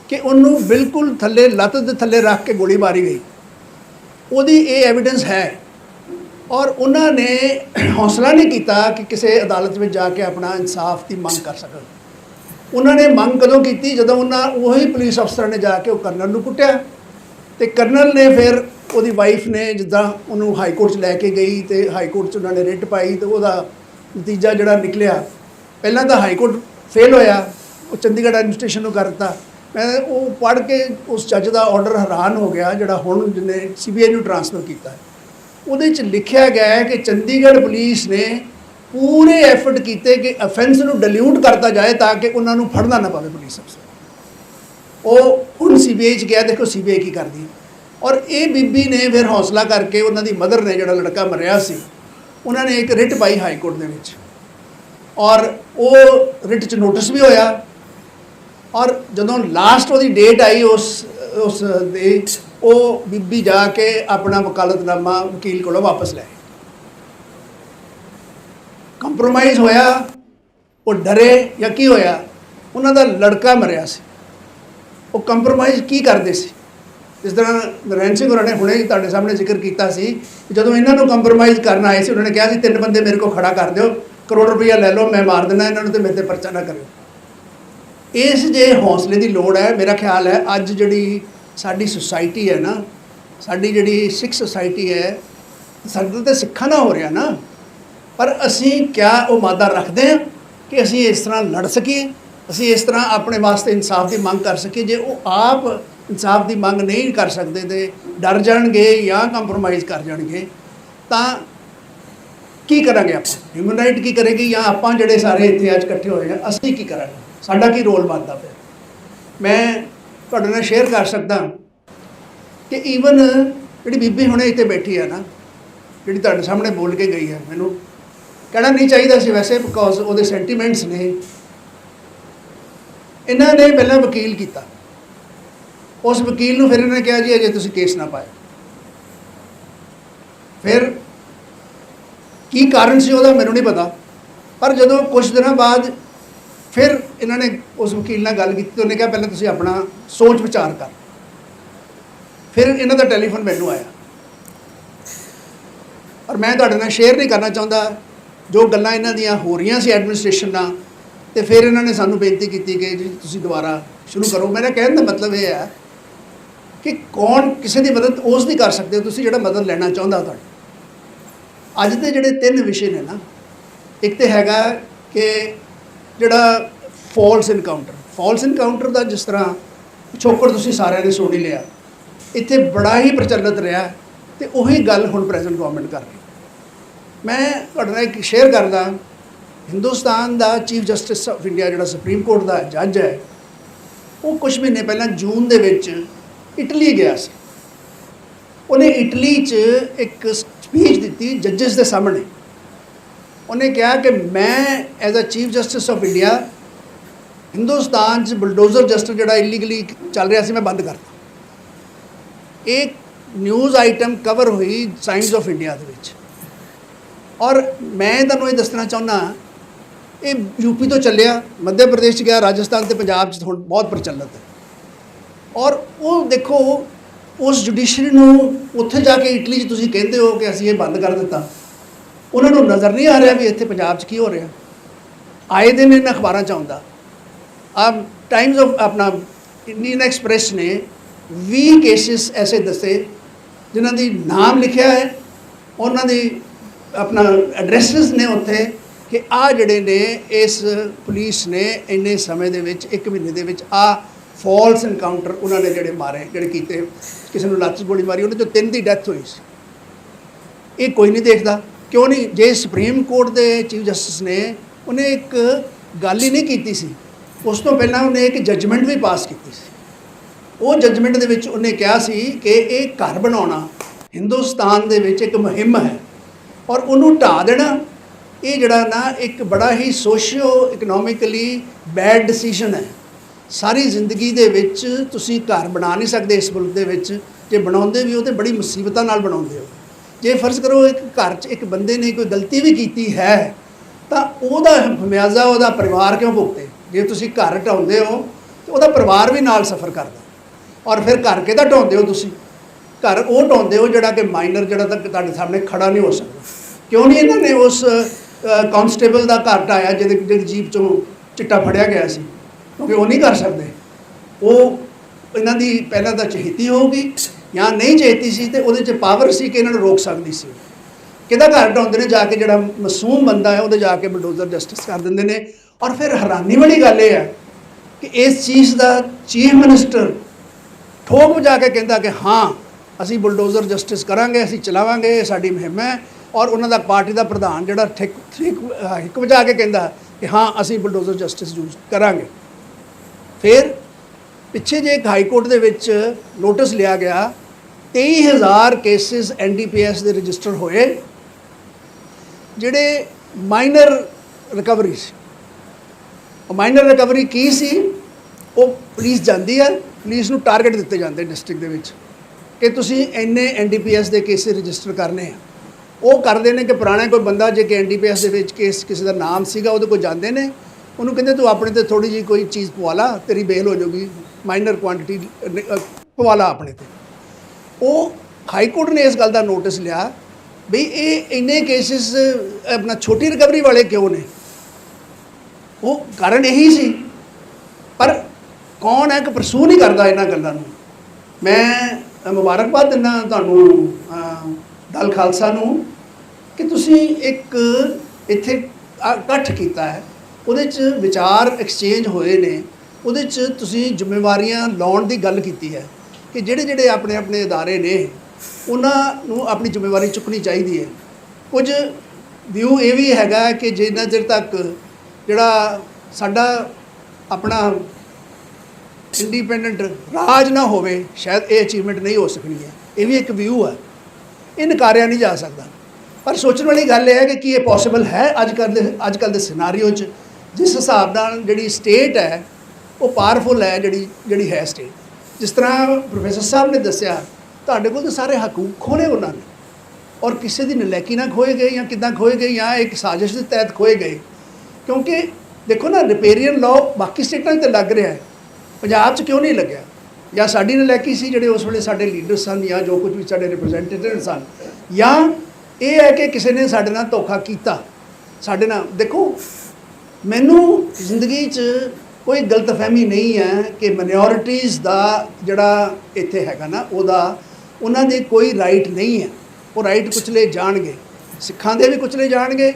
ਕਿ ਉਹਨੂੰ ਬਿਲਕੁਲ ਥੱਲੇ ਲੱਤ ਦੇ ਥੱਲੇ ਰੱਖ ਕੇ ਗੋਲੀ ਮਾਰੀ ਗਈ। ਉਹਦੀ ਇਹ ਐਵੀਡੈਂਸ ਹੈ। ਔਰ ਉਹਨਾਂ ਨੇ ਹੌਸਲਾ ਨਹੀਂ ਕੀਤਾ ਕਿ ਕਿਸੇ ਅਦਾਲਤ ਵਿੱਚ ਜਾ ਕੇ ਆਪਣਾ ਇਨਸਾਫ ਦੀ ਮੰਗ ਕਰ ਸਕਣ। ਉਹਨਾਂ ਨੇ ਮੰਗ ਕਦੋਂ ਕੀਤੀ? ਜਦੋਂ ਉਹਨਾਂ ਉਹੀ ਪੁਲਿਸ ਅਫਸਰ ਨੇ ਜਾ ਕੇ ਉਹ ਕਰਨਲ ਨੂੰ ਕੁੱਟਿਆ। ਤੇ ਕਰਨਲ ਨੇ ਫਿਰ ਉਹਦੀ ਵਾਈਫ ਨੇ ਜਿੱਦਾਂ ਉਹਨੂੰ ਹਾਈ ਕੋਰਟ 'ਚ ਲੈ ਕੇ ਗਈ ਤੇ ਹਾਈ ਕੋਰਟ 'ਚ ਉਹਨਾਂ ਨੇ ਰਿਟ ਪਾਈ ਤੇ ਉਹਦਾ ਨਤੀਜਾ ਜਿਹੜਾ ਨਿਕਲਿਆ, ਪਹਿਲਾਂ ਤਾਂ ਹਾਈ ਕੋਰਟ ਫੇਲ ਹੋਇਆ, ਉਹ ਚੰਡੀਗੜ੍ਹ ਐਡਮਿਨਿਸਟ੍ਰੇਸ਼ਨ ਨੂੰ ਕਰ ਦਿੱਤਾ। ਮੈਂ ਉਹ ਪੜ੍ਹ ਕੇ ਉਸ ਜੱਜ ਦਾ ਆਰਡਰ ਹੈਰਾਨ ਹੋ ਗਿਆ, ਜਿਹੜਾ ਹੁਣ ਜਿਹਨੇ ਸੀਬੀਆਈ ਨੂੰ ਟ੍ਰਾਂਸਫਰ ਕੀਤਾ। ਉਹਦੇ 'ਚ ਲਿਖਿਆ ਗਿਆ ਹੈ ਕਿ ਚੰਡੀਗੜ੍ਹ ਪੁਲਿਸ ਨੇ ਪੂਰੇ ਐਫਰਟ ਕੀਤੇ ਕਿ ਅਫੈਂਸ ਨੂੰ ਡਿਲੂਟ ਕਰਤਾ ਜਾਏ ਤਾਂ ਕਿ ਉਹਨਾਂ ਨੂੰ ਫੜਨਾ ਨਾ ਪਵੇ ਪੁਲਿਸ ਅਫਸਰ। ਉਹ ਹੁਣ ਸੀਬੀਆਈ 'ਚ ਗਿਆ, ਦੇਖੋ ਸੀਬੀਆਈ ਕੀ ਕਰਦੀ ਹੈ। ਔਰ ਇਹ ਬੀਬੀ ਨੇ ਫਿਰ ਹੌਸਲਾ ਕਰਕੇ ਉਹਨਾਂ ਦੀ ਮਦਰ ਨੇ ਜਿਹੜਾ ਲੜਕਾ ਮਰਿਆ ਸੀ, ਉਹਨਾਂ ਨੇ ਇੱਕ ਰਿਟ ਪਾਈ ਹਾਈ ਕੋਰਟ ਦੇ ਵਿੱਚ। ਔਰ ਉਹ ਰਿਟ 'ਚ ਨੋਟਿਸ ਵੀ ਹੋਇਆ। ਔਰ ਜਦੋਂ ਲਾਸਟ ਉਹਦੀ ਡੇਟ ਆਈ ਉਸ ਉਸ ਦੇ ਉਹ ਬੀਬੀ ਜਾ ਕੇ ਆਪਣਾ ਵਕਾਲਤਨਾਮਾ ਵਕੀਲ ਕੋਲੋਂ ਵਾਪਸ ਲੈ ਕੰਪਰੋਮਾਈਜ਼ ਹੋਇਆ, ਉਹ ਡਰੇ ਜਾਂ ਕੀ ਹੋਇਆ, ਉਹਨਾਂ ਦਾ ਲੜਕਾ ਮਰਿਆ ਸੀ। ਉਹ ਕੰਪਰੋਮਾਈਜ਼ ਕੀ ਕਰਦੇ ਸੀ? ਜਿਸ ਤਰ੍ਹਾਂ ਨਰੈਣ ਸਿੰਘ ਹੋਰਾਂ ਨੇ ਹੁਣੇ ਹੀ ਤੁਹਾਡੇ ਸਾਹਮਣੇ ਜ਼ਿਕਰ ਕੀਤਾ ਸੀ ਜਦੋਂ ਇਹਨਾਂ ਨੂੰ ਕੰਪਰੋਮਾਈਜ਼ ਕਰਨ ਆਏ ਸੀ, ਉਹਨਾਂ ਨੇ ਕਿਹਾ ਸੀ, ਤਿੰਨ ਬੰਦੇ ਮੇਰੇ ਕੋਲ ਖੜਾ ਕਰ ਦਿਓ, ਕਰੋੜ ਰੁਪਈਆ ਲੈ ਲਓ, ਮੈਂ ਮਾਰ ਦਿੰਦਾ ਇਹਨਾਂ ਨੂੰ ਤੇ ਮੇਰੇ ਤੇ ਪਰਚਾ ਨਾ ਕਰਿਓ। ਇਸ ਜੇ ਹੌਸਲੇ ਦੀ ਲੋੜ ਹੈ, ਮੇਰਾ ਖਿਆਲ ਹੈ ਅੱਜ ਜਿਹੜੀ ਸਾਡੀ ਸੁਸਾਇਟੀ ਹੈ ਨਾ, ਸਾਡੀ ਜਿਹੜੀ ਸਿੱਖ ਸੁਸਾਇਟੀ ਹੈ, ਸਾਡੇ ਤੇ ਸਿੱਖਾਂ ਨਾ ਹੋ ਰਿਹਾ ਨਾ, ਪਰ ਅਸੀਂ ਕਿਆ ਉਹ ਮਾਦਾ ਰੱਖਦੇ ਹਾਂ ਕਿ ਅਸੀਂ ਇਸ ਤਰ੍ਹਾਂ ਲੜ ਸਕੀਏ, ਅਸੀਂ ਇਸ ਤਰ੍ਹਾਂ ਆਪਣੇ ਵਾਸਤੇ ਇਨਸਾਫ ਦੀ ਮੰਗ ਕਰ ਸਕੀਏ, ਜੇ ਉਹ ਆਪ ਇਨਸਾਫ ਦੀ ਮੰਗ ਨਹੀਂ ਕਰ ਸਕਦੇ ਤੇ ਡਰ ਜਾਣਗੇ ਜਾਂ ਕੰਪਰੋਮਾਈਜ਼ ਕਰ ਜਾਣਗੇ, ਤਾਂ ਕੀ ਕਰਾਂਗੇ ਆਪਾਂ? ਹਿਊਮਨ ਰਾਈਟ ਕੀ ਕਰੇਗੀ ਜਾਂ ਆਪਾਂ ਜਿਹੜੇ ਸਾਰੇ ਇੱਥੇ ਅੱਜ ਇਕੱਠੇ ਹੋਏ ਆ ਅਸੀਂ ਕੀ ਕਰਾਂਗੇ? ਸਾਡਾ ਕੀ ਰੋਲ ਬਣਦਾ ਪਿਆ ਮੈਂ ਤੁਹਾਡੇ ਨਾਲ ਸ਼ੇਅਰ ਕਰ ਸਕਦਾ ਕਿ ਈਵਨ ਜਿਹੜੀ ਬੀਬੀ ਹੁਣੇ ਇੱਥੇ ਬੈਠੀ ਹੈ ਨਾ, ਜਿਹੜੀ ਤੁਹਾਡੇ ਸਾਹਮਣੇ ਬੋਲ ਕੇ ਗਈ ਹੈ, ਮੈਨੂੰ ਕਹਿਣਾ ਨਹੀਂ ਚਾਹੀਦਾ ਸੀ ਵੈਸੇ ਬਿਕੋਜ਼ ਉਹਦੇ ਸੈਂਟੀਮੈਂਟਸ ਨੇ। ਇਹਨਾਂ ਨੇ ਪਹਿਲਾਂ ਵਕੀਲ ਕੀਤਾ। ਉਸ ਵਕੀਲ ਨੂੰ ਫਿਰ ਇਹਨਾਂ ਨੇ ਕਿਹਾ ਜੀ, ਅਜੇ ਤੁਸੀਂ ਕੇਸ ਨਾ ਪਾਏ ਫਿਰ ਕੀ ਕਾਰਨ ਸੀ ਉਹਦਾ ਮੈਨੂੰ ਨਹੀਂ ਪਤਾ। ਪਰ ਜਦੋਂ ਕੁਝ ਦਿਨਾਂ ਬਾਅਦ ਫਿਰ ਇਹਨਾਂ ਨੇ ਉਸ ਵਕੀਲ ਨਾਲ ਗੱਲ ਕੀਤੀ, ਤੇ ਉਹਨੇ ਕਿਹਾ, ਪਹਿਲਾਂ ਤੁਸੀਂ ਆਪਣਾ ਸੋਚ ਵਿਚਾਰ ਕਰ। ਫਿਰ ਇਹਨਾਂ ਦਾ ਟੈਲੀਫੋਨ ਮੈਨੂੰ ਆਇਆ। ਔਰ ਮੈਂ ਤੁਹਾਡੇ ਨਾਲ ਸ਼ੇਅਰ ਨਹੀਂ ਕਰਨਾ ਚਾਹੁੰਦਾ। ਜੋ ਗੱਲਾਂ ਇਹਨਾਂ ਦੀਆਂ ਹੋ ਰਹੀਆਂ ਸੀ ਐਡਮਿਨਿਸਟ੍ਰੇਸ਼ਨ ਨਾਲ, ਤੇ ਫਿਰ ਇਹਨਾਂ ਨੇ ਸਾਨੂੰ ਬੇਨਤੀ ਕੀਤੀ ਕਿ ਜੀ ਤੁਸੀਂ ਦੁਬਾਰਾ ਸ਼ੁਰੂ ਕਰੋ। ਮੇਰਾ ਕਹਿਣ ਦਾ ਮਤਲਬ ਇਹ ਹੈ ਕਿ ਕੌਣ ਕਿਸੇ ਦੀ ਮਦਦ ਉਸ ਦੀ ਕਰ ਸਕਦੇ ਹੋ, ਤੁਸੀਂ ਜਿਹੜਾ ਮਦਦ ਲੈਣਾ ਚਾਹੁੰਦਾ ਤੁਹਾਡੀ। ਅੱਜ ਦੇ ਜਿਹੜੇ ਤਿੰਨ ਵਿਸ਼ੇ ਨੇ ਨਾ, ਇੱਕ ਤੇ ਹੈਗਾ ਕਿ ਜਿਹੜਾ ਫਾਲਸ ਇਨਕਾਊਂਟਰ ਫਾਲਸ ਇਨਕਾਊਂਟਰ ਦਾ ਜਿਸ ਤਰ੍ਹਾਂ ਪਿਛੋਕੜ ਤੁਸੀਂ ਸਾਰਿਆਂ ਨੇ ਸੁਣੀ ਲਿਆ, ਇੱਥੇ ਬੜਾ ਹੀ ਪ੍ਰਚਲਿਤ ਰਿਹਾ ਤੇ ਉਹੀ ਗੱਲ ਹੁਣ ਪ੍ਰੈਜ਼ੈਂਟ ਗਵਰਨਮੈਂਟ ਕਰ ਰਹੀ। ਮੈਂ ਤੁਹਾਡੇ ਨਾਲ ਇੱਕ ਸ਼ੇਅਰ ਕਰਦਾ, ਹਿੰਦੁਸਤਾਨ ਦਾ ਚੀਫ ਜਸਟਿਸ ਆਫ ਇੰਡੀਆ ਜਿਹੜਾ ਸੁਪਰੀਮ ਕੋਰਟ ਦਾ ਜੱਜ ਹੈ, ਉਹ ਕੁਝ ਮਹੀਨੇ ਪਹਿਲਾਂ ਜੂਨ ਦੇ ਵਿੱਚ ਇਟਲੀ ਗਿਆ ਸੀ। ਉਹਨੇ ਇਟਲੀ 'ਚ ਇੱਕ ਸਪੀਚ ਦਿੱਤੀ ਜੱਜਸ ਦੇ ਸਾਹਮਣੇ। ਉਹਨੇ ਕਿਹਾ ਕਿ ਮੈਂ as a chief justice of India Hindustan 'ਚ ਬਲਡੋਜ਼ਰ ਜਸਟਿਸ ਜਿਹੜਾ ਇਲੀਗਲੀ ਚੱਲ ਰਿਹਾ ਸੀ, ਮੈਂ ਬੰਦ ਕਰਤਾ। ਇੱਕ ਨਿਊਜ਼ ਆਈਟਮ ਕਵਰ ਹੋਈ ਸਾਇੰਸ ਆਫ ਇੰਡੀਆ ਦੇ ਵਿੱਚ। ਔਰ ਮੈਂ ਤੁਹਾਨੂੰ ਇਹ ਦੱਸਣਾ ਚਾਹੁੰਦਾ, ਇਹ ਯੂਪੀ ਤੋਂ ਚੱਲਿਆ, ਮੱਧ ਪ੍ਰਦੇਸ਼ 'ਚ ਗਿਆ, ਰਾਜਸਥਾਨ ਤੇ ਪੰਜਾਬ 'ਚ ਹੁਣ ਬਹੁਤ ਪ੍ਰਚਲਿਤ ਹੈ। ਔਰ ਉਹ ਦੇਖੋ, ਉਸ ਜੁਡੀਸ਼ਰੀ ਨੂੰ ਉੱਥੇ ਜਾ ਕੇ ਇਟਲੀ 'ਚ ਤੁਸੀਂ ਕਹਿੰਦੇ ਹੋ ਕਿ ਅਸੀਂ ਇਹ ਬੰਦ ਕਰ ਦਿੱਤਾ। ਉਹਨਾਂ ਨੂੰ ਨਜ਼ਰ ਨਹੀਂ ਆ ਰਿਹਾ ਵੀ ਇੱਥੇ ਪੰਜਾਬ 'ਚ ਕੀ ਹੋ ਰਿਹਾ। ਆਏ ਦਿਨ ਇਹਨਾਂ ਅਖਬਾਰਾਂ 'ਚ ਆਉਂਦਾ। ਆ ਟਾਈਮਜ਼ ਆਫ ਆਪਣਾ ਇੰਡੀਅਨ ਐਕਸਪ੍ਰੈਸ ਨੇ 20 ਕੇਸਿਸ ਐਸੇ ਦੱਸੇ, ਜਿਨ੍ਹਾਂ ਦੀ ਨਾਮ ਲਿਖਿਆ ਹੈ। ਉਹਨਾਂ ਦੀ ਆਪਣਾ ਐਡਰੈਸਸ ਨੇ ਉੱਥੇ ਕਿ ਆ ਜਿਹੜੇ ਨੇ, ਇਸ ਪੁਲਿਸ ਨੇ ਇੰਨੇ ਸਮੇਂ ਦੇ ਵਿੱਚ 1 ਮਹੀਨੇ ਦੇ ਵਿੱਚ ਆ ਫਾਲਸ ਐਨਕਾਊਂਟਰ ਉਹਨਾਂ ਨੇ ਜਿਹੜੇ ਮਾਰੇ, ਜਿਹੜੇ ਕੀਤੇ, ਕਿਸੇ ਨੂੰ ਲੱਤ ਗੋਲੀ ਮਾਰੀ, ਉਹਦੇ ਤੋਂ ਤਿੰਨ ਦੀ ਡੈਥ ਹੋਈ ਸੀ। ਇਹ ਕੋਈ ਨਹੀਂ ਦੇਖਦਾ। ਕਿਉਂ ਨਹੀਂ? ਜੇ ਸੁਪਰੀਮ ਕੋਰਟ ਦੇ ਚੀਫ ਜਸਟਿਸ ਨੇ ਉਹਨੇ ਇੱਕ ਗੱਲ ਹੀ ਨਹੀਂ ਕੀਤੀ ਸੀ। ਉਸ ਤੋਂ ਪਹਿਲਾਂ ਉਹਨੇ ਇੱਕ ਜੱਜਮੈਂਟ ਵੀ ਪਾਸ ਕੀਤੀ ਸੀ। ਉਹ ਜੱਜਮੈਂਟ ਦੇ ਵਿੱਚ ਉਹਨੇ ਕਿਹਾ ਸੀ ਕਿ ਇਹ ਘਰ ਬਣਾਉਣਾ ਹਿੰਦੁਸਤਾਨ ਦੇ ਵਿੱਚ ਇੱਕ ਮੁਹਿੰਮ ਹੈ ਔਰ ਉਹਨੂੰ ਢਾ ਦੇਣਾ। ਇਹ ਜਿਹੜਾ ਨਾ ਇੱਕ ਬੜਾ ਹੀ ਸੋਸ਼ੀਓ ਇਕਨੋਮਿਕਲੀ ਬੈਡ ਡਿਸੀਜਨ ਹੈ। ਸਾਰੀ ਜ਼ਿੰਦਗੀ ਦੇ ਵਿੱਚ ਤੁਸੀਂ ਘਰ ਬਣਾ ਨਹੀਂ ਸਕਦੇ ਇਸ ਮੁਲਕ ਦੇ ਵਿੱਚ। ਜੇ ਬਣਾਉਂਦੇ ਵੀ ਹੋ ਤੇ ਬੜੀ ਮੁਸੀਬਤਾਂ ਨਾਲ ਬਣਾਉਂਦੇ ਹੋ। ਜੇ ਫਰਜ਼ ਕਰੋ ਇੱਕ ਘਰ 'ਚ ਇੱਕ ਬੰਦੇ ਨੇ ਕੋਈ ਗਲਤੀ ਵੀ ਕੀਤੀ ਹੈ, ਤਾਂ ਉਹਦਾ ਖਮਿਆਜ਼ਾ ਉਹਦਾ ਪਰਿਵਾਰ ਕਿਉਂ ਭੁਗਤੇ? ਜੇ ਤੁਸੀਂ ਘਰ ਢਾਉਂਦੇ ਹੋ, ਤੇ ਉਹਦਾ ਪਰਿਵਾਰ ਵੀ ਨਾਲ ਸਫਰ ਕਰਦਾ। ਔਰ ਫਿਰ ਘਰ ਕਿਹਦਾ ਢਾਉਂਦੇ ਹੋ ਤੁਸੀਂ? ਘਰ ਉਹ ਢਾਉਂਦੇ ਹੋ ਜਿਹੜਾ ਕਿ ਮਾਈਨਰ ਜਿਹੜਾ ਤੱਕ ਤੁਹਾਡੇ ਸਾਹਮਣੇ ਖੜਾ ਨਹੀਂ ਹੋ ਸਕਦਾ। ਕਿਉਂ ਨਹੀਂ ਇਹਨਾਂ ਨੇ ਉਸ ਕਾਂਸਟੇਬਲ ਦਾ ਘਰ ਢਾਇਆ ਜਿਹਦੇ ਜਿਹਦੀ ਜੀਪ ਚੋਂ ਚਿੱਟਾ ਫੜਿਆ ਗਿਆ ਸੀ? ਕਿਉਂਕਿ ਉਹ ਨਹੀਂ ਕਰ ਸਕਦੇ। ਉਹ ਇਹਨਾਂ ਦੀ ਪਹਿਲਾਂ ਤਾਂ ਚਹੇਤੀ ਹੋਊਗੀ ਜਾਂ ਨਹੀਂ ਚਹੇਤੀ ਸੀ ਤੇ ਉਹਦੇ 'ਚ ਪਾਵਰ ਸੀ ਕਿ ਇਹਨਾਂ ਨੂੰ ਰੋਕ ਸਕਦੀ ਸੀ। ਕਿਹਦਾ ਘਰ ਢਾਉਂਦੇ ਨੇ ਜਾ ਕੇ ਜਿਹੜਾ ਮਾਸੂਮ ਬੰਦਾ ਹੈ, ਉਹਦੇ ਜਾ ਕੇ ਬਲਡੋਜ਼ਰ ਜਸਟਿਸ ਕਰ ਦਿੰਦੇ ਨੇ। ਔਰ ਫਿਰ ਹੈਰਾਨੀ ਵਾਲੀ ਗੱਲ ਇਹ ਹੈ ਕਿ ਇਸ ਚੀਜ਼ ਦਾ ਚੀਫ ਮਿਨਿਸਟਰ ਠੋਕ ਵਜਾ ਕੇ ਕਹਿੰਦਾ ਕਿ ਹਾਂ, ਅਸੀਂ ਬੁਲਡੋਜ਼ਰ ਜਸਟਿਸ ਕਰਾਂਗੇ, ਅਸੀਂ ਚਲਾਵਾਂਗੇ, ਇਹ ਸਾਡੀ ਮੁਹਿੰਮ ਹੈ। ਔਰ ਉਹਨਾਂ ਦਾ ਪਾਰਟੀ ਦਾ ਪ੍ਰਧਾਨ ਜਿਹੜਾ ਠਿਕ ਠਿਕ ਹਿੱਕ ਵਜਾ ਕੇ ਕਹਿੰਦਾ ਕਿ ਹਾਂ, ਅਸੀਂ ਬੁਲਡੋਜ਼ਰ ਜਸਟਿਸ ਯੂਜ਼ ਕਰਾਂਗੇ। ਫਿਰ ਪਿੱਛੇ ਜੇ ਇੱਕ ਹਾਈ ਕੋਰਟ ਦੇ ਵਿੱਚ ਨੋਟਿਸ ਲਿਆ ਗਿਆ 23000 ਕੇਸਿਸ ਐਨਡੀਪੀਐਸ ਦੇ ਰਜਿਸਟਰ ਹੋਏ, ਜਿਹੜੇ ਮਾਈਨਰ ਰਿਕਵਰੀ ਸੀ। ਉਹ ਮਾਈਨਰ ਰਿਕਵਰੀ ਕੀ ਸੀ? ਉਹ ਪੁਲਿਸ ਜਾਂਦੀ ਹੈ ਪੁਲਿਸ ਨੂੰ ਟਾਰਗੇਟ ਦਿੱਤੇ ਜਾਂਦੇ ਡਿਸਟ੍ਰਿਕਟ ਦੇ ਵਿੱਚ ਕਿ ਤੁਸੀਂ ਇੰਨੇ ਐਨਡੀਪੀਐਸ ਦੇ ਕੇਸਿਸ ਰਜਿਸਟਰ ਕਰਨੇ ਆ। ਉਹ ਕਰਦੇ ਨੇ ਕਿ ਪੁਰਾਣਾ ਕੋਈ ਬੰਦਾ ਜੇ ਕਿ ਐਨਡੀਪੀਐਸ ਦੇ ਵਿੱਚ ਕੇਸ ਕਿਸੇ ਦਾ ਨਾਮ ਸੀਗਾ, ਉਹਦੇ ਕੋਲ ਜਾਂਦੇ ਨੇ ਉਹਨੂੰ ਕਹਿੰਦੇ, ਤੂੰ ਆਪਣੇ ਤੇ ਥੋੜੀ ਜੀ ਕੋਈ ਚੀਜ਼ ਪਵਾ ਲਾ, ਤੇਰੀ ਬੇਲ ਹੋ ਜਾਊਗੀ ਮਾਈਨਰ ਕੁਆਂਟੀਟੀ ਪਵਾ ਲਾ ਆਪਣੇ ਤੇ। ਉਹ ਹਾਈ ਕੋਰਟ ਨੇ ਇਸ ਗੱਲ ਦਾ ਨੋਟਿਸ ਲਿਆ ਵੀ ਇਹ ਇੰਨੇ ਕੇਸਿਸ ਆਪਣਾ ਛੋਟੀ ਰਿਕਵਰੀ ਵਾਲੇ ਕਿਉਂ ਨੇ? ਉਹ ਕਾਰਨ ਇਹੀ ਸੀ। ਪਰ ਕੌਣ ਹੈ? ਕਿ ਪਰਸੂ ਨਹੀਂ ਕਰਦਾ ਇਹਨਾਂ ਗੱਲਾਂ ਨੂੰ। ਮੈਂ ਮੁਬਾਰਕਬਾਦ ਦਿੰਦਾ ਤੁਹਾਨੂੰ ਦਲ ਖਾਲਸਾ ਨੂੰ ਕਿ ਤੁਸੀਂ ਇੱਕ ਇੱਥੇ ਇਕੱਠ ਕੀਤਾ ਹੈ। ਉਹਦੇ 'ਚ ਵਿਚਾਰ ਐਕਸਚੇਂਜ ਹੋਏ ਨੇ, ਉਹਦੇ 'ਚ ਤੁਸੀਂ ਜ਼ਿੰਮੇਵਾਰੀਆਂ ਲਾਉਣ ਦੀ ਗੱਲ ਕੀਤੀ ਹੈ ਕਿ ਜਿਹੜੇ ਜਿਹੜੇ ਆਪਣੇ ਆਪਣੇ ਅਦਾਰੇ ਨੇ, ਉਹਨਾਂ ਨੂੰ ਆਪਣੀ ਜ਼ਿੰਮੇਵਾਰੀ ਚੁੱਕਣੀ ਚਾਹੀਦੀ ਹੈ। ਕੁਝ ਵਿਊ ਇਹ ਵੀ ਹੈਗਾ ਕਿ ਜਿੰਨਾ ਚਿਰ ਤੱਕ ਜਿਹੜਾ ਸਾਡਾ ਆਪਣਾ ਇੰਡੀਪੈਂਡੈਂਟ ਰਾਜ ਨਾ ਹੋਵੇ, ਸ਼ਾਇਦ ਇਹ ਅਚੀਵਮੈਂਟ ਨਹੀਂ ਹੋ ਸਕਣੀ ਹੈ। ਇਹ ਵੀ ਇੱਕ ਵਿਊ ਹੈ। ਇਹ ਨਕਾਰਿਆ ਨਹੀਂ ਜਾ ਸਕਦਾ। ਪਰ ਸੋਚਣ ਵਾਲੀ ਗੱਲ ਇਹ ਹੈ ਕਿ ਕੀ ਇਹ ਪੋਸੀਬਲ ਹੈ ਅੱਜ ਕੱਲ੍ਹ ਦੇ ਅੱਜ ਕੱਲ੍ਹ ਦੇ ਸਿਨਾਰੀਓ 'ਚ? ਜਿਸ ਹਿਸਾਬ ਨਾਲ ਜਿਹੜੀ ਸਟੇਟ ਹੈ, ਉਹ ਪਾਵਰਫੁਲ ਹੈ ਜਿਹੜੀ ਜਿਹੜੀ ਹੈ ਸਟੇਟ ਜਿਸ ਤਰ੍ਹਾਂ ਪ੍ਰੋਫੈਸਰ ਸਾਹਿਬ ਨੇ ਦੱਸਿਆ, ਤੁਹਾਡੇ ਕੋਲ ਤਾਂ ਸਾਰੇ ਹਕੂਕ ਖੋਲੇ ਉਹਨਾਂ ਨੇ। ਔਰ ਕਿਸੇ ਦੀ ਨਲੈਕੀ ਨਾ ਖੋਏ ਗਏ ਜਾਂ ਕਿੱਦਾਂ ਖੋਏ ਗਏ ਜਾਂ ਇੱਕ ਸਾਜ਼ਿਸ਼ ਦੇ ਤਹਿਤ ਖੋਏ ਗਏ। ਕਿਉਂਕਿ ਦੇਖੋ ਨਾ ਰਿਪੇਰੀਅਨ ਲਾਅ ਬਾਕੀ ਸਟੇਟਾਂ 'ਤੇ ਲੱਗ ਰਿਹਾ ਹੈ। ਪੰਜਾਬ 'ਚ ਕਿਉਂ ਨਹੀਂ ਲੱਗਿਆ? ਜਾਂ ਸਾਡੀ ਨਲੈਕੀ ਸੀ ਜਿਹੜੇ ਉਸ ਵੇਲੇ ਸਾਡੇ ਲੀਡਰ ਸਨ ਜਾਂ ਜੋ ਕੁਝ ਵੀ ਸਾਡੇ ਰਿਪਰੈਜ਼ੈਂਟੇਟਿਵ ਸਨ। ਜਾਂ ਇਹ ਹੈ ਕਿ ਕਿਸੇ ਨੇ ਸਾਡੇ ਨਾਲ ਧੋਖਾ ਕੀਤਾ। ਸਾਡੇ ਨਾਲ, ਦੇਖੋ ਮੈਨੂੰ ਜ਼ਿੰਦਗੀ 'ਚ ਕੋਈ ਗਲਤਫਹਿਮੀ ਨਹੀਂ ਹੈ ਕਿ ਮਾਈਨੋਰਿਟੀਜ਼ ਦਾ ਜਿਹੜਾ ਇੱਥੇ ਹੈਗਾ ਨਾ, ਉਹਦਾ ਉਹਨਾਂ ਦੇ ਕੋਈ ਰਾਈਟ ਨਹੀਂ ਹੈ। ਉਹ ਰਾਈਟ ਕੁਚਲੇ ਜਾਣਗੇ, ਸਿੱਖਾਂ ਦੇ ਵੀ ਕੁਚਲੇ ਜਾਣਗੇ,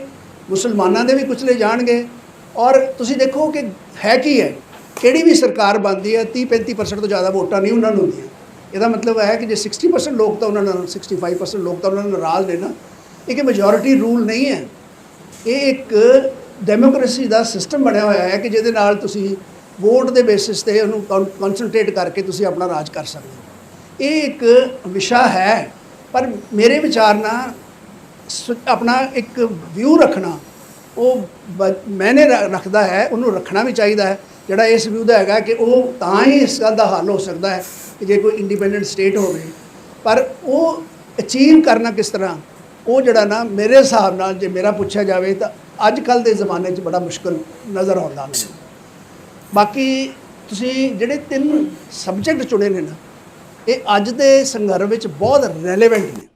ਮੁਸਲਮਾਨਾਂ ਦੇ ਵੀ ਕੁਚਲੇ ਜਾਣਗੇ। ਔਰ ਤੁਸੀਂ ਦੇਖੋ ਕਿ ਹੈ ਕੀ ਹੈ, ਕਿਹੜੀ ਵੀ ਸਰਕਾਰ ਬਣਦੀ ਹੈ 30 35% ਤੋਂ ਜ਼ਿਆਦਾ ਵੋਟਾਂ ਨਹੀਂ ਉਹਨਾਂ ਨੂੰ ਹੁੰਦੀਆਂ। ਇਹਦਾ ਮਤਲਬ ਹੈ ਕਿ ਜੇ 60% ਲੋਕ ਤਾਂ ਉਹਨਾਂ ਨਾਲ 65% ਲੋਕ ਤਾਂ ਉਹਨਾਂ ਨਾਲ ਨਾਰਾਜ਼ ਨੇ ਨਾ ਇਹ ਕਿ ਮੈਜੋਰਿਟੀ ਰੂਲ ਨਹੀਂ ਹੈ। ਇਹ ਇੱਕ ਡੈਮੋਕ੍ਰੇਸੀ ਦਾ ਸਿਸਟਮ ਬਣਿਆ ਹੋਇਆ ਹੈ ਕਿ ਜਿਹਦੇ ਨਾਲ ਤੁਸੀਂ ਵੋਟ ਦੇ ਬੇਸਿਸ ਤੇ ਉਹਨੂੰ ਕਨਸੈਂਟਰੇਟ ਕਰਕੇ ਤੁਸੀਂ ਆਪਣਾ ਰਾਜ ਕਰ ਸਕਦੇ ਹੋ। ਇਹ ਇੱਕ ਵਿਸ਼ਾ ਹੈ, ਪਰ ਮੇਰੇ ਵਿਚਾਰ ਨਾਲ ਆਪਣਾ ਇੱਕ ਵਿਊ ਰੱਖਣਾ, ਉਹ ਬ- ਮੈਨੇ ਰ- ਰੱਖਦਾ ਹੈ, ਉਹਨੂੰ ਰੱਖਣਾ ਵੀ ਚਾਹੀਦਾ ਹੈ। ਜਿਹੜਾ ਇਸ ਵਿਊ ਦਾ ਹੈਗਾ ਕਿ ਉਹ ਤਾਂ ਹੀ ਇਸ ਗੱਲ ਦਾ ਹੱਲ ਹੋ ਸਕਦਾ ਹੈ ਕਿ ਜੇ ਕੋਈ ਇੰਡੀਪੈਂਡੈਂਟ ਸਟੇਟ ਹੋਵੇ। ਪਰ ਉਹ ਅਚੀਵ ਕਰਨਾ ਕਿਸ ਤਰ੍ਹਾਂ, ਉਹ ਜਿਹੜਾ ਨਾ ਮੇਰੇ ਹਿਸਾਬ ਨਾਲ ਜੇ ਮੇਰਾ ਪੁੱਛਿਆ ਜਾਵੇ ਤਾਂ ਅੱਜ ਕੱਲ ਦੇ ਜ਼ਮਾਨੇ 'ਚ ਬੜਾ ਮੁਸ਼ਕਲ ਨਜ਼ਰ ਆਉਂਦਾ ਮੈਨੂੰ। ਬਾਕੀ ਤੁਸੀਂ ਜਿਹੜੇ ਤਿੰਨ ਸਬਜੈਕਟ ਚੁਣੇ ਨੇ ਨਾ, ਇਹ ਅੱਜ ਦੇ ਸੰਦਰਭ ਵਿੱਚ ਬਹੁਤ ਰੈਲੇਵੈਂਟ ਨੇ।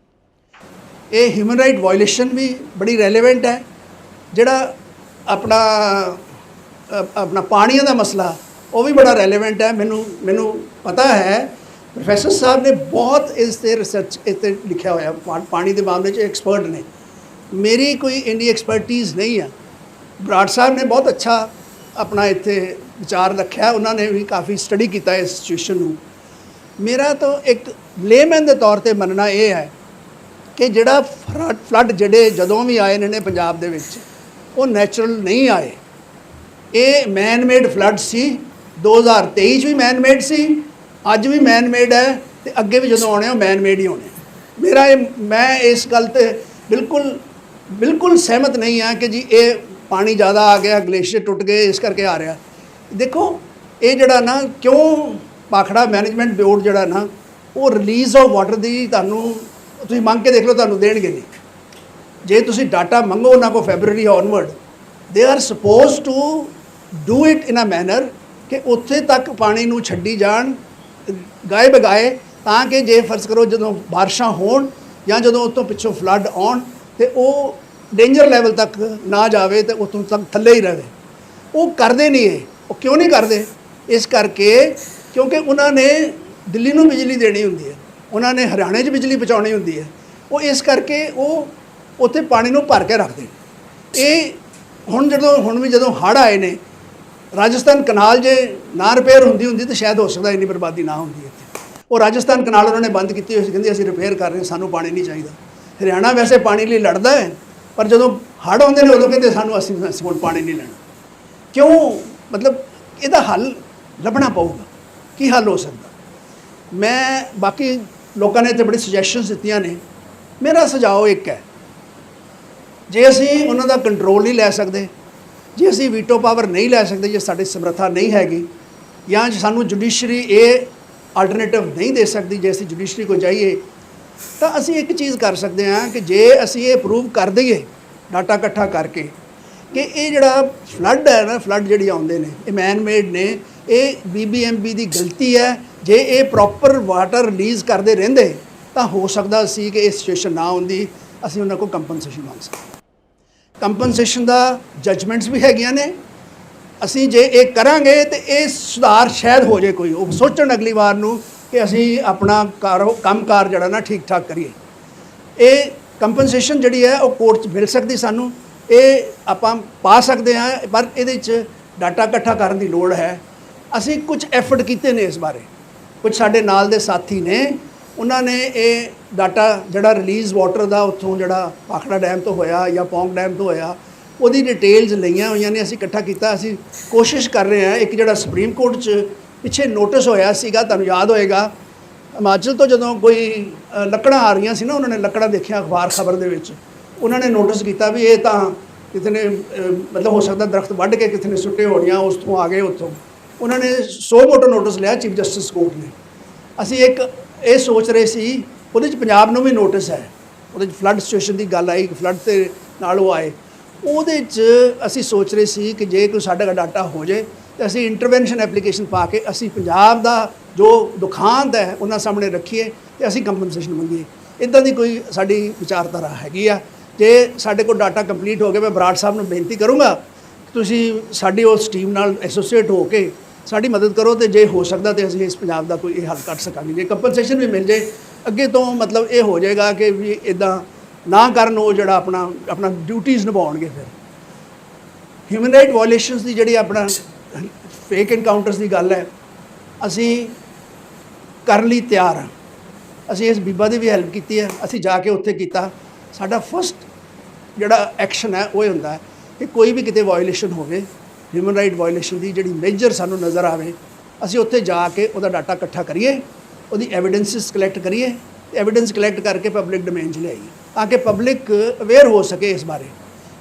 ਇਹ ਹਿਊਮਨ ਰਾਈਟ ਵਾਇਲੇਸ਼ਨ ਵੀ ਬੜੀ ਰੈਲੇਵੈਂਟ ਹੈ, ਜਿਹੜਾ ਆਪਣਾ ਆਪਣਾ ਪਾਣੀਆਂ ਦਾ ਮਸਲਾ, ਉਹ ਵੀ ਬੜਾ ਰੈਲੇਵੈਂਟ ਹੈ। ਮੈਨੂੰ ਮੈਨੂੰ ਪਤਾ ਹੈ ਪ੍ਰੋਫੈਸਰ ਸਾਹਿਬ ਨੇ ਬਹੁਤ ਇਸ ਤੇ ਰਿਸਰਚ ਇਸ ਤੇ ਲਿਖਿਆ ਹੋਇਆ, ਪਾ- ਪਾਣੀ ਦੇ ਮਾਮਲੇ 'ਚ ਐਕਸਪਰਟ ਨੇ। ਮੇਰੀ ਕੋਈ ਇੰਨੀ ਐਕਸਪਰਟੀਜ਼ ਨਹੀਂ ਹੈ ਬਰਾੜ ਸਾਹਿਬ ਨੇ ਬਹੁਤ ਅੱਛਾ ਆਪਣਾ ਇੱਥੇ ਵਿਚਾਰ ਰੱਖਿਆ। ਉਹਨਾਂ ਨੇ ਵੀ ਕਾਫੀ ਸਟੱਡੀ ਕੀਤਾ ਇਸ ਸਿਚੁਏਸ਼ਨ ਨੂੰ। ਮੇਰਾ ਤਾਂ ਇੱਕ ਲੇਮੈਨ ਦੇ ਤੌਰ ਤੇ ਮੰਨਣਾ ਇਹ ਹੈ ਕਿ ਜਿਹੜਾ ਫਲੱਡ ਜਿਹੜੇ ਜਦੋਂ ਵੀ ਆਏ ਨੇ ਨੇ ਪੰਜਾਬ ਦੇ ਵਿੱਚ, ਉਹ ਨੈਚੁਰਲ ਨਹੀਂ ਆਏ। ਇਹ ਮੈਨ ਮੇਡ ਫਲੱਡ ਸੀ 2023 ਚ ਵੀ ਮੈਨ ਮੇਡ ਸੀ। ਅੱਜ ਵੀ ਮੈਨ ਮੇਡ ਹੈ ਤੇ ਅੱਗੇ ਵੀ ਜਦੋਂ ਆਉਣੇ ਉਹ ਮੈਨ ਮੇਡ ਹੀ ਹੋਣੇ ਮੇਰਾ ਇਹ, ਮੈਂ ਇਸ ਗੱਲ ਤੇ ਬਿਲਕੁਲ ਬਿਲਕੁਲ ਸਹਿਮਤ ਨਹੀਂ ਹਾਂ ਕਿ ਜੀ ਇਹ ਪਾਣੀ ਜ਼ਿਆਦਾ ਆ ਗਿਆ, ਗਲੇਸ਼ੀਅਰ ਟੁੱਟ ਗਏ, ਇਸ ਕਰਕੇ ਆ ਰਿਹਾ। ਦੇਖੋ, ਇਹ ਜਿਹੜਾ ਨਾ ਕਿਉਂ ਪਾਖੜਾ ਮੈਨੇਜਮੈਂਟ ਬੋਰਡ ਜਿਹੜਾ ਨਾ, ਉਹ ਰਿਲੀਜ਼ ਆਫ ਵਾਟਰ ਦੀ ਤੁਹਾਨੂੰ, ਤੁਸੀਂ ਮੰਗ ਕੇ ਦੇਖ ਲਓ, ਤੁਹਾਨੂੰ ਦੇਣਗੇ ਨਹੀਂ। ਜੇ ਤੁਸੀਂ ਡਾਟਾ ਮੰਗੋ ਉਹਨਾਂ ਕੋ February onward they are supposed to do it in a manner ਕਿ ਉੱਥੇ ਤੱਕ ਪਾਣੀ ਨੂੰ ਛੱਡੀ ਜਾਣ ਗਾਏ ਬਗਾਏ ਤਾਂ ਕਿ ਜੇ ਫਰਜ਼ ਕਰੋ ਜਦੋਂ ਬਾਰਿਸ਼ਾਂ ਹੋਣ ਜਾਂ ਜਦੋਂ ਉਤੋਂ ਪਿੱਛੋਂ ਫਲੱਡ ਆਉਣ ਤੇ ਉਹ ਡੇਂਜਰ ਲੈਵਲ ਤੱਕ ਨਾ ਜਾਵੇ ਤੇ ਉਤੋਂ ਤੱਕ ਥੱਲੇ ਹੀ ਰਹੇ। ਉਹ ਕਰਦੇ ਨਹੀਂ ਇਹ। ਉਹ ਕਿਉਂ ਨਹੀਂ ਕਰਦੇ? ਇਸ ਕਰਕੇ ਕਿਉਂਕਿ ਉਹਨਾਂ ਨੇ ਦਿੱਲੀ ਨੂੰ ਬਿਜਲੀ ਦੇਣੀ ਹੁੰਦੀ ਹੈ। ਉਹਨਾਂ ਨੇ ਹਰਿਆਣੇ 'ਚ ਬਿਜਲੀ ਪਹੁੰਚਾਉਣੀ ਹੁੰਦੀ ਹੈ। ਉਹ ਇਸ ਕਰਕੇ ਉਹ ਉੱਥੇ ਪਾਣੀ ਨੂੰ ਭਰ ਕੇ ਰੱਖਦੇ। ਇਹ ਹੁਣ ਜਦੋਂ, ਹੁਣ ਵੀ ਜਦੋਂ ਹੜ੍ਹ ਆਏ ਨੇ, ਰਾਜਸਥਾਨ ਕਨਾਲ ਜੇ ਨਾ ਰਿਪੇਅਰ ਹੁੰਦੀ ਹੁੰਦੀ ਤਾਂ ਸ਼ਾਇਦ ਹੋ ਸਕਦਾ ਇੰਨੀ ਬਰਬਾਦੀ ਨਾ ਹੁੰਦੀ ਇੱਥੇ। ਉਹ ਰਾਜਸਥਾਨ ਕਨਾਲ ਉਹਨਾਂ ਨੇ ਬੰਦ ਕੀਤੀ ਹੋਈ ਸੀ। ਕਹਿੰਦੇ ਅਸੀਂ ਰਿਪੇਅਰ ਕਰ ਰਹੇ ਸਾਨੂੰ ਪਾਣੀ ਨਹੀਂ ਚਾਹੀਦਾ। ਹਰਿਆਣਾ ਵੈਸੇ ਪਾਣੀ ਲਈ ਲੜਦਾ ਹੈ, ਪਰ ਜਦੋਂ ਹੜ੍ਹ ਆਉਂਦੇ ਨੇ ਉਦੋਂ ਕਹਿੰਦੇ ਸਾਨੂੰ ਅਸੀਂ ਅਸੀਂ ਪਾਣੀ ਨਹੀਂ ਲੈਣਾ। ਕਿਉਂ? ਮਤਲਬ ਇਹਦਾ ਹੱਲ ਲੱਭਣਾ ਪਊਗਾ। ਕੀ ਹੱਲ ਹੋ ਸਕਦਾ? ਮੈਂ ਬਾਕੀ ਲੋਕਾਂ ਨੇ ਇੱਥੇ ਬੜੀ ਸੁਜੈਸ਼ਨਸ ਦਿੱਤੀਆਂ ਨੇ। ਮੇਰਾ ਸੁਝਾਅ ਇੱਕ ਹੈ, ਜੇ ਅਸੀਂ ਉਹਨਾਂ ਦਾ ਕੰਟਰੋਲ ਨਹੀਂ ਲੈ ਸਕਦੇ, ਜੇ ਅਸੀਂ ਵੀਟੋ ਪਾਵਰ ਨਹੀਂ ਲੈ ਸਕਦੇ, ਜੇ ਸਾਡੀ ਸਮਰੱਥਾ ਨਹੀਂ ਹੈਗੀ, ਜਾਂ ਸਾਨੂੰ ਜੁਡੀਸ਼ਰੀ ਇਹ ਆਲਟਰਨੇਟਿਵ ਨਹੀਂ ਦੇ ਸਕਦੀ, ਜੇ ਅਸੀਂ ਜੁਡੀਸ਼ਰੀ ਕੋ ਜਾਈਏ ਤਾਂ ਅਸੀਂ ਇੱਕ ਚੀਜ਼ ਕਰ ਸਕਦੇ ਹਾਂ ਕਿ ਜੇ ਅਸੀਂ ਇਹ ਪ੍ਰੂਵ ਕਰ ਦਈਏ, ਡਾਟਾ ਇਕੱਠਾ ਕਰਕੇ, ਕਿ ਇਹ ਜਿਹੜਾ ਫਲੱਡ ਹੈ ਨਾ ਫਲੱਡ ਜਿਹੜੀ ਆਉਂਦੇ ਨੇ, ਇਹ ਮੈਨ ਮੇਡ ਨੇ, ਇਹ ਬੀਬੀਐਮਬੀ ਦੀ ਗਲਤੀ ਹੈ, ਜੇ ਇਹ ਪ੍ਰੋਪਰ ਵਾਟਰ ਰਿਲੀਜ਼ ਕਰਦੇ ਰਹਿੰਦੇ, ਤਾਂ ਹੋ ਸਕਦਾ ਸੀ ਕਿ ਇਹ ਸਿਚੁਏਸ਼ਨ ਨਾ ਹੁੰਦੀ ਅਸੀਂ ਉਹਨਾਂ ਕੋਲ ਕੰਪਨਸੇਸ਼ਨ ਮੰਗ ਸਕਦੇ ਕੰਪਨਸੇਸ਼ਨ ਦਾ ਜਜਮੈਂਟਸ ਵੀ ਹੈਗੀਆਂ ਨੇ, ਅਸੀਂ ਜੇ ਇਹ ਕਰਾਂਗੇ ਤੇ ਇਹ ਸੁਧਾਰ ਸ਼ਾਇਦ ਹੋ ਜਾਏ ਕੋਈ, ਉਹ ਸੋਚਣ ਅਗਲੀ ਵਾਰ ਨੂੰ ਕਿ ਅਸੀਂ ਆਪਣਾ ਕਾਰੋ ਕੰਮਕਾਰ ਜਿਹੜਾ ਨਾ ਠੀਕ ਠਾਕ ਕਰੀਏ। ਇਹ ਕੰਪਨਸੇਸ਼ਨ ਜਿਹੜੀ ਹੈ, ਉਹ ਕੋਰਟ 'ਚ ਮਿਲ ਸਕਦੀ ਸਾਨੂੰ। ਇਹ ਆਪਾਂ ਪਾ ਸਕਦੇ ਹਾਂ, ਪਰ ਇਹਦੇ 'ਚ ਡਾਟਾ ਇਕੱਠਾ ਕਰਨ ਦੀ ਲੋੜ ਹੈ। ਅਸੀਂ ਕੁਝ ਐਫਰਟ ਕੀਤੇ ਨੇ ਇਸ ਬਾਰੇ। ਕੁਝ ਸਾਡੇ ਨਾਲ ਦੇ ਸਾਥੀ ਨੇ। ਉਹਨਾਂ ਨੇ ਇਹ ਡਾਟਾ ਜਿਹੜਾ ਰਿਲੀਜ਼ ਵਾਟਰ ਦਾ ਉੱਥੋਂ ਜਿਹੜਾ ਪਾਖੜਾ ਡੈਮ ਤੋਂ ਹੋਇਆ ਜਾਂ ਪੌਂਗ ਡੈਮ ਤੋਂ ਹੋਇਆ, ਉਹਦੀ ਡਿਟੇਲਸ ਲਈਆਂ ਹੋਈਆਂ ਨੇ, ਅਸੀਂ ਇਕੱਠਾ ਕੀਤਾ। ਅਸੀਂ ਕੋਸ਼ਿਸ਼ ਕਰ ਰਹੇ ਹਾਂ, ਇੱਕ ਜਿਹੜਾ ਸੁਪਰੀਮ ਕੋਰਟ 'ਚ ਪਿੱਛੇ ਨੋਟਿਸ ਹੋਇਆ ਸੀਗਾ, ਤੁਹਾਨੂੰ ਯਾਦ ਹੋਏਗਾ, ਹਿਮਾਚਲ ਤੋਂ ਜਦੋਂ ਕੋਈ ਲੱਕੜਾਂ ਆ ਰਹੀਆਂ ਸੀ ਨਾ, ਉਹਨਾਂ ਨੇ ਲੱਕੜਾਂ ਦੇਖਿਆ ਅਖਬਾਰ ਖਬਰ ਦੇ ਵਿੱਚ। ਉਹਨਾਂ ਨੇ ਨੋਟਿਸ ਕੀਤਾ ਵੀ ਇਹ ਤਾਂ ਕਿਤੇ ਨੇ ਮਤਲਬ ਹੋ ਸਕਦਾ ਦਰਖਤ ਵੱਢ ਕੇ ਕਿਤੇ ਨੇ ਸੁੱਟੇ ਹੋਣੀਆਂ, ਉਸ ਤੋਂ ਆ ਗਏ ਉੱਥੋਂ। ਉਹਨਾਂ ਨੇ ਸੋ ਮੋਟਰ ਨੋਟਿਸ ਲਿਆ ਚੀਫ ਜਸਟਿਸ ਕੋਰਟ ਨੇ। ਅਸੀਂ ਇੱਕ ਇਹ ਸੋਚ ਰਹੇ ਸੀ, ਉਹਦੇ ਚ ਪੰਜਾਬ ਨੂੰ ਵੀ ਨੋਟਿਸ ਹੈ। ਉਹਦੇ ਚ ਫਲੱਡ ਸਿਚੁਏਸ਼ਨ ਦੀ ਗੱਲ ਆਈ ਫਲੱਡ ਤੇ ਨਾਲ ਉਹ ਆਏ। ਉਹਦੇ ਚ ਅਸੀਂ ਸੋਚ ਰਹੇ ਸੀ ਕਿ ਜੇ ਕੋਈ ਸਾਡਾ ਡਾਟਾ ਹੋ ਜੇ ਤੇ ਅਸੀਂ ਇੰਟਰਵੈਂਸ਼ਨ ਐਪਲੀਕੇਸ਼ਨ ਪਾ ਕੇ ਅਸੀਂ ਪੰਜਾਬ ਦਾ ਜੋ ਦੁਖਾਂਤ ਹੈ, ਉਹਨਾਂ ਸਾਹਮਣੇ ਰੱਖੀਏ ਤੇ ਅਸੀਂ ਕੰਪਨਸੇਸ਼ਨ ਮੰਗੀਏ। ਇਦਾਂ ਦੀ ਕੋਈ ਸਾਡੀ ਵਿਚਾਰਧਾਰਾ ਹੈਗੀ ਆ। ਜੇ ਸਾਡੇ ਕੋਲ ਡਾਟਾ ਕੰਪਲੀਟ ਹੋ ਗਿਆ, ਮੈਂ ਬਰਾੜ ਸਾਹਿਬ ਨੂੰ ਬੇਨਤੀ ਕਰੂੰਗਾ, ਤੁਸੀਂ ਸਾਡੀ ਉਸ ਟੀਮ ਨਾਲ ਐਸੋਸੀਏਟ ਹੋ ਕੇ ਸਾਡੀ ਮਦਦ ਕਰੋ ਤੇ ਜੇ ਹੋ ਸਕਦਾ ਤੇ ਅਸੀਂ ਇਸ ਪੰਜਾਬ ਦਾ ਕੋਈ ਇਹ ਹੱਲ ਕੱਢ ਸਕਾਂਗੇ। ਜੇ ਕੰਪਨਸੇਸ਼ਨ ਵੀ ਮਿਲ ਜੇ, ਅੱਗੇ ਤੋਂ ਮਤਲਬ ਇਹ ਹੋ ਜਾਏਗਾ ਕਿ ਵੀ ਇਦਾਂ ਨਾ ਕਰਨ ਉਹ ਜਿਹੜਾ ਆਪਣਾ ਆਪਣਾ ਡਿਊਟੀਆਂ ਨਿਭਾਉਣਗੇ ਫਿਰ। ਹਿਊਮਨ ਰਾਈਟ ਵਾਇਲੇਸ਼ਨਸ ਦੀ ਜਿਹੜੀ ਆਪਣਾ ਫੇਕ ਇਨਕਾਊਂਟਰਸ ਦੀ ਗੱਲ ਹੈ। ਅਸੀਂ ਕਰਨ ਲਈ ਤਿਆਰ ਹਾਂ। ਅਸੀਂ ਇਸ ਬੀਬਾ ਦੀ ਵੀ ਹੈਲਪ ਕੀਤੀ ਹੈ। ਅਸੀਂ ਜਾ ਕੇ ਉੱਥੇ ਕੀਤਾ। ਸਾਡਾ ਫਸਟ ਜਿਹੜਾ ਐਕਸ਼ਨ ਹੈ, ਉਹ ਇਹ ਹੁੰਦਾ ਹੈ ਕਿ ਕੋਈ ਵੀ ਕਿਤੇ ਵਾਇਓਲੇਸ਼ਨ ਹੋਵੇ ਹਿਊਮਨ ਰਾਈਟ ਵਾਇਓਲੇਸ਼ਨ ਦੀ ਜਿਹੜੀ ਮੇਜਰ ਸਾਨੂੰ ਨਜ਼ਰ ਆਵੇ, ਅਸੀਂ ਉੱਥੇ ਜਾ ਕੇ ਉਹਦਾ ਡਾਟਾ ਇਕੱਠਾ ਕਰੀਏ, ਉਹਦੀ ਐਵੀਡੈਂਸਿਸ ਕਲੈਕਟ ਕਰੀਏ ਐਵੀਡੈਂਸ ਕਲੈਕਟ ਕਰਕੇ ਪਬਲਿਕ ਡੋਮੇਨ 'ਚ ਲਿਆਈਏ, ਤਾਂ ਕਿ ਪਬਲਿਕ ਅਵੇਅਰ ਹੋ ਸਕੇ ਇਸ ਬਾਰੇ।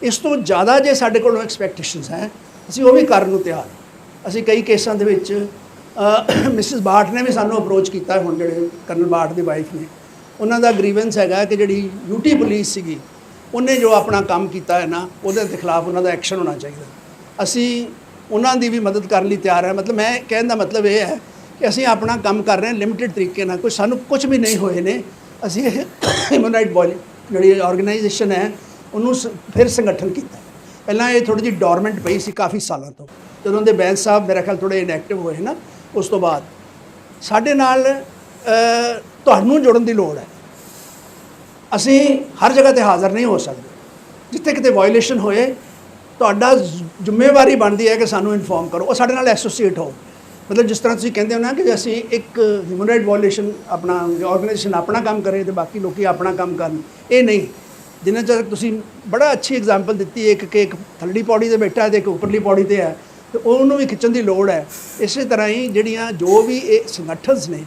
ਇਸ ਤੋਂ ਜ਼ਿਆਦਾ ਜੇ ਸਾਡੇ ਕੋਲੋਂ ਐਕਸਪੈਕਟੇਸ਼ਨਸ ਹੈ, ਅਸੀਂ ਉਹ ਵੀ ਕਰਨ ਨੂੰ ਤਿਆਰ ਹਾਂ। ਅਸੀਂ ਕਈ ਕੇਸਾਂ ਦੇ ਵਿੱਚ ਮਿਸਿਸ ਬਾਟ ਨੇ ਵੀ ਸਾਨੂੰ ਅਪਰੋਚ ਕੀਤਾ ਹੁਣ ਜਿਹੜੇ ਕਰਨਲ ਬਾਟ ਦੀ ਵਾਈਫ ਨੇ। ਉਹਨਾਂ ਦਾ ਗ੍ਰੀਵੈਂਸ ਹੈਗਾ ਕਿ ਜਿਹੜੀ ਯੂਟੀ ਪੁਲਿਸ ਸੀਗੀ, ਉਹਨੇ ਜੋ ਆਪਣਾ ਕੰਮ ਕੀਤਾ ਹੈ ਨਾ, ਉਹਦੇ ਖਿਲਾਫ ਉਹਨਾਂ ਦਾ ਐਕਸ਼ਨ ਹੋਣਾ ਚਾਹੀਦਾ। ਅਸੀਂ ਉਹਨਾਂ ਦੀ ਵੀ ਮਦਦ ਕਰਨ ਲਈ ਤਿਆਰ ਹੈ। ਮਤਲਬ ਮੈਂ ਕਹਿਣ ਦਾ ਮਤਲਬ ਇਹ ਹੈ ਕਿ ਅਸੀਂ ਆਪਣਾ ਕੰਮ ਕਰ ਰਹੇ ਹਾਂ ਲਿਮਿਟਿਡ ਤਰੀਕੇ ਨਾਲ। ਕੋਈ ਸਾਨੂੰ ਕੁਝ ਵੀ ਨਹੀਂ ਹੋਏ ਨੇ, ਅਸੀਂ ਹਿਊਮਨ ਰਾਈਟ ਬੋਲੀ ਜਿਹੜੀ ਆਰਗੇਨਾਈਜੇਸ਼ਨ ਹੈ, ਉਹਨੂੰ ਸ- ਫਿਰ ਸੰਗਠਨ ਕੀਤਾ ਪਹਿਲਾਂ ਇਹ ਥੋੜੀ ਜਿਹੀ ਡੋਰਮੈਂਟ ਪਈ ਸੀ ਕਾਫੀ ਸਾਲਾਂ ਤੋਂ। ਜਦੋਂ ਦੇ ਬੈਂਸ ਸਾਹਿਬ ਮੇਰਾ ਖਿਆਲ ਥੋੜੇ ਇਨਐਕਟਿਵ ਹੋਏ ਨਾ ਉਸ ਤੋਂ ਬਾਅਦ। ਸਾਡੇ ਨਾਲ ਤੁਹਾਨੂੰ ਜੁੜਨ ਦੀ ਲੋੜ ਹੈ। ਅਸੀਂ ਹਰ ਜਗ੍ਹਾ ਤੇ ਹਾਜ਼ਰ ਨਹੀਂ ਹੋ ਸਕਦੇ। ਜਿੱਥੇ ਕਿਤੇ ਵਾਇਓਲੇਸ਼ਨ ਹੋਏ, ਤੁਹਾਡਾ ਜ਼ਿੰਮੇਵਾਰੀ ਬਣਦੀ ਹੈ ਕਿ ਸਾਨੂੰ ਇਨਫੋਰਮ ਕਰੋ। ਉਹ ਸਾਡੇ ਨਾਲ ਐਸੋਸੀਏਟ ਹੋ ਮਤਲਬ ਜਿਸ ਤਰ੍ਹਾਂ ਤੁਸੀਂ ਕਹਿੰਦੇ ਹੋ ਨਾ ਕਿ ਅਸੀਂ ਇੱਕ ਹਿਊਮਨ ਰਾਈਟ ਵਾਇਓਲੇਸ਼ਨ ਆਪਣਾ ਆਰਗੇਨਾਈਜੇਸ਼ਨ ਆਪਣਾ ਕੰਮ ਕਰੇ ਤੇ ਬਾਕੀ ਲੋਕੀ ਆਪਣਾ ਕੰਮ ਕਰਨ। ਇਹ ਨਹੀਂ। ਜਿੰਨਾ ਚਿਰ ਤੁਸੀਂ ਬੜਾ ਅੱਛੀ ਐਗਜ਼ਾਮਪਲ ਦਿੱਤੀ ਇੱਕ ਕਿ ਇੱਕ ਥੱਲੜੀ ਪੌੜੀ ਤੇ ਬੈਠਾ ਹੈ ਤੇ ਇੱਕ ਉੱਪਰਲੀ ਪੌੜੀ ਤੇ ਹੈ, ਤੇ ਉਹਨੂੰ ਵੀ ਖਿੱਚਣ ਦੀ ਲੋੜ ਹੈ। ਇਸੇ ਤਰ੍ਹਾਂ ਹੀ ਜਿਹੜੀਆਂ ਜੋ ਵੀ ਇਹ ਸੰਗਠਨਸ ਨੇ,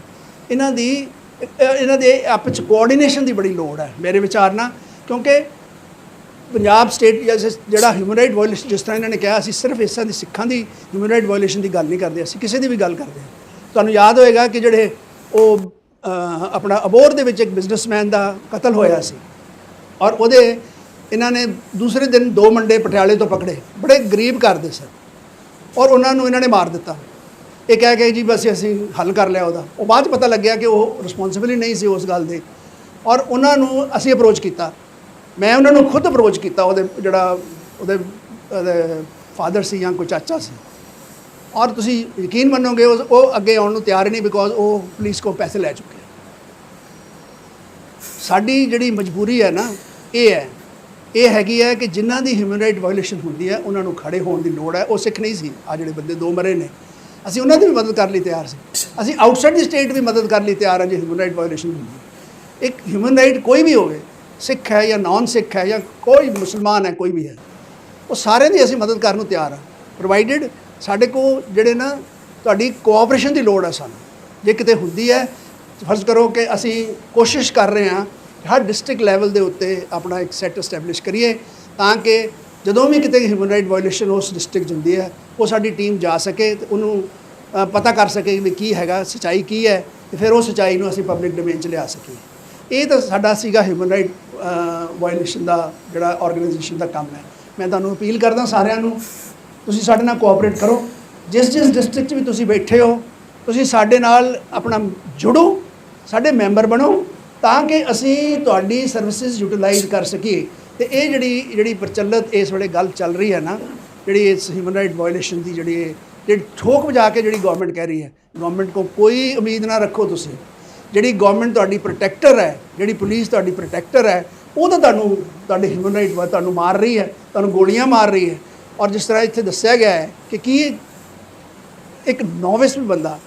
ਇਹਨਾਂ ਦੀ, ਇਹਨਾਂ ਦੇ ਆਪਸ ਚ ਕੋਆਰਡੀਨੇਸ਼ਨ ਦੀ ਬੜੀ ਲੋੜ ਹੈ, ਮੇਰੇ ਵਿਚਾਰ ਨਾਲ। ਕਿਉਂਕਿ ਪੰਜਾਬ ਸਟੇਟ ਜਿਹੜਾ ਹਿਊਮਨ ਰਾਈਟ ਵਾਇਓਲੇਸ਼ਨ ਜਿਸ ਤਰ੍ਹਾਂ ਇਹਨਾਂ ਨੇ ਕਿਹਾ, ਅਸੀਂ ਸਿਰਫ ਇਸਾਂ ਦੀ ਸਿੱਖਾਂ ਦੀ ਹਿਊਮਨ ਰਾਈਟ ਵਾਇਓਲੇਸ਼ਨ ਦੀ ਗੱਲ ਨਹੀਂ ਕਰਦੇ, ਅਸੀਂ ਕਿਸੇ ਦੀ ਵੀ ਗੱਲ ਕਰਦੇ ਹਾਂ। ਤੁਹਾਨੂੰ ਯਾਦ ਹੋਏਗਾ ਕਿ ਜਿਹੜੇ ਉਹ ਆਪਣਾ ਅਬੋਰ ਦੇ ਵਿੱਚ ਇੱਕ ਬਿਜ਼ਨਸਮੈਨ ਦਾ ਕਤਲ ਹੋਇਆ ਸੀ। ਔਰ ਉਹਦੇ ਇਹਨਾਂ ਨੇ ਦੂਸਰੇ ਦਿਨ ਦੋ ਮੰਡੇ ਪਟਿਆਲੇ ਤੋਂ ਪਕੜੇ। ਬੜੇ ਗਰੀਬ ਘਰ ਦੇ ਸਨ। ਔਰ ਉਹਨਾਂ ਨੂੰ ਇਹਨਾਂ ਨੇ ਮਾਰ ਦਿੱਤਾ। ਇਹ ਕਹਿ ਕੇ ਜੀ ਬਸ ਅਸੀਂ ਹੱਲ ਕਰ ਲਿਆ ਉਹਦਾ। ਉਹ ਬਾਅਦ 'ਚ ਪਤਾ ਲੱਗਿਆ ਕਿ ਉਹ ਰਿਸਪੌਂਸਿਬਲ ਨਹੀਂ ਸੀ ਉਸ ਗੱਲ ਦੇ। ਔਰ ਉਹਨਾਂ ਨੂੰ ਅਸੀਂ ਅਪਰੋਚ ਕੀਤਾ। ਮੈਂ ਉਹਨਾਂ ਨੂੰ ਖੁਦ ਅਪਰੋਚ ਕੀਤਾ ਉਹਦੇ ਜਿਹੜਾ ਉਹਦੇ ਫਾਦਰ ਸੀ ਜਾਂ ਕੋਈ ਚਾਚਾ ਸੀ। ਔਰ ਤੁਸੀਂ ਯਕੀਨ ਮੰਨੋਗੇ ਉਸ- ਉਹ ਅੱਗੇ ਆਉਣ ਨੂੰ ਤਿਆਰ ਨਹੀਂ ਬਿਕੋਜ਼ ਉਹ ਪੁਲਿਸ ਕੋ ਪੈਸੇ ਲੈ ਚੁੱਕੇ। ਸਾਡੀ ਜਿਹੜੀ ਮਜਬੂਰੀ ਹੈ ਨਾ, ਇਹ ਹੈ, ਇਹ ਹੈਗੀ ਹੈ ਕਿ ਜਿਨ੍ਹਾਂ ਦੀ ਹਿਊਮਨ ਰਾਈਟ ਵਾਇਓਲੇਸ਼ਨ ਹੁੰਦੀ ਹੈ, ਉਹਨਾਂ ਨੂੰ ਖੜੇ ਹੋਣ ਦੀ ਲੋੜ ਹੈ। ਉਹ ਸਿੱਖ ਨਹੀਂ ਸੀ। ਆ ਜਿਹੜੇ ਬੰਦੇ ਦੋ ਮਰੇ ਨੇ। ਅਸੀਂ ਉਹਨਾਂ ਦੀ ਵੀ ਮਦਦ ਕਰਨ ਲਈ ਤਿਆਰ ਸੀ। ਅਸੀਂ ਆਊਟਸਾਈਡ ਦੀ ਸਟੇਟ ਵੀ ਮਦਦ ਕਰਨ ਲਈ ਤਿਆਰ ਹਾਂ ਜੇ ਹਿਊਮਨ ਰਾਈਟ ਵਾਇਓਲੇਸ਼ਨ ਹੁੰਦੀ ਇੱਕ ਹਿਊਮਨ ਰਾਈਟ ਕੋਈ ਵੀ ਹੋਵੇ, ਸਿੱਖ ਹੈ ਜਾਂ ਨਾਨ ਸਿੱਖ ਹੈ ਜਾਂ ਕੋਈ ਮੁਸਲਮਾਨ ਹੈ, ਕੋਈ ਵੀ ਹੈ, ਉਹ ਸਾਰਿਆਂ ਦੀ ਅਸੀਂ ਮਦਦ ਕਰਨ ਨੂੰ ਤਿਆਰ ਹਾਂ। ਪ੍ਰੋਵਾਈਡਡ ਸਾਡੇ ਕੋਲ ਜਿਹੜੇ ਨਾ, ਤੁਹਾਡੀ ਕੋਆਪਰੇਸ਼ਨ ਦੀ ਲੋੜ ਹੈ ਸਾਨੂੰ। ਜੇ ਕਿਤੇ ਹੁੰਦੀ ਹੈ ਫਰਜ਼ ਕਰੋ ਕਿ ਅਸੀਂ ਕੋਸ਼ਿਸ਼ ਕਰ ਰਹੇ ਹਾਂ ਹਰ ਡਿਸਟ੍ਰਿਕਟ ਲੈਵਲ ਦੇ ਉੱਤੇ ਆਪਣਾ ਇੱਕ ਸੈੱਟ ਐਸਟੈਬਲਿਸ਼ ਕਰੀਏ ਤਾਂ ਕਿ ਜਦੋਂ ਵੀ ਕਿਤੇ ਹਿਊਮਨ ਰਾਈਟ ਵਾਇਓਲੇਸ਼ਨ ਉਸ ਡਿਸਟ੍ਰਿਕਟ 'ਚ ਹੁੰਦੀ ਹੈ, ਉਹ ਸਾਡੀ ਟੀਮ ਜਾ ਸਕੇ ਤੇ ਉਹਨੂੰ ਪਤਾ ਕਰ ਸਕੇ ਵੀ ਕੀ ਹੈਗਾ, ਸਚਾਈ ਕੀ ਹੈ ਤੇ ਫਿਰ ਉਹ ਸਚਾਈ ਨੂੰ ਅਸੀਂ ਪਬਲਿਕ ਡੋਮੇਨ 'ਚ ਲਿਆ ਸਕੀਏ। ਇਹ ਤਾਂ ਸਾਡਾ ਸੀਗਾ ਹਿਊਮਨ ਰਾਈਟ ਵਾਇਓਲੇਸ਼ਨ ਦਾ ਜਿਹੜਾ ਆਰਗੇਨਾਈਜੇਸ਼ਨ ਦਾ ਕੰਮ ਹੈ। ਮੈਂ ਤੁਹਾਨੂੰ ਅਪੀਲ ਕਰਦਾ ਸਾਰਿਆਂ ਨੂੰ, ਤੁਸੀਂ ਸਾਡੇ ਨਾਲ ਕੋਆਪਰੇਟ ਕਰੋ। ਜਿਸ ਜਿਸ ਡਿਸਟ੍ਰਿਕਟ 'ਚ ਵੀ ਤੁਸੀਂ ਬੈਠੇ ਹੋ, ਤੁਸੀਂ ਸਾਡੇ ਨਾਲ ਆਪਣਾ ਜੁੜੋ ਸਾਡੇ ਮੈਂਬਰ ਬਣੋ ਤਾਂ ਕਿ ਅਸੀਂ ਤੁਹਾਡੀ ਸਰਵਿਸਿਜ਼ ਯੂਟਿਲਾਈਜ਼ ਕਰ ਸਕੀਏ। ਤੇ ਇਹ ਜਿਹੜੀ ਜਿਹੜੀ ਪ੍ਰਚਲਿਤ ਇਸ ਵੇਲੇ ਗੱਲ ਚੱਲ ਰਹੀ ਹੈ ਨਾ, ਜਿਹੜੀ ਇਸ ਹਿਊਮਨ ਰਾਈਟ ਵਾਇਓਲੇਸ਼ਨ ਦੀ ਜਿਹੜੀ ਜਿਹੜੀ ਠੋਕ ਵਜਾ ਕੇ ਜਿਹੜੀ ਗਵਰਨਮੈਂਟ ਕਹਿ ਰਹੀ ਹੈ ਗਵਰਨਮੈਂਟ ਕੋ ਕੋਈ ਉਮੀਦ ਨਾ ਰੱਖੋ ਤੁਸੀਂ। ਜਿਹੜੀ ਗਵਰਨਮੈਂਟ ਤੁਹਾਡੀ ਪ੍ਰੋਟੈਕਟਰ ਹੈ, ਜਿਹੜੀ ਪੁਲਿਸ ਤੁਹਾਡੀ ਪ੍ਰੋਟੈਕਟਰ ਹੈ, ਉਹ ਤਾਂ ਤੁਹਾਨੂੰ, ਤੁਹਾਡੇ ਹਿਊਮਨ ਰਾਈਟ ਵਾ ਤੁਹਾਨੂੰ ਮਾਰ ਰਹੀ ਹੈ, ਤੁਹਾਨੂੰ ਗੋਲੀਆਂ ਮਾਰ ਰਹੀ ਹੈ। ਔਰ ਜਿਸ ਤਰ੍ਹਾਂ ਇੱਥੇ ਦੱਸਿਆ ਗਿਆ ਹੈ ਕਿ ਕੀ ਇੱਕ ਨੋਵਿਸ ਵੀ ਬੰਦਾ,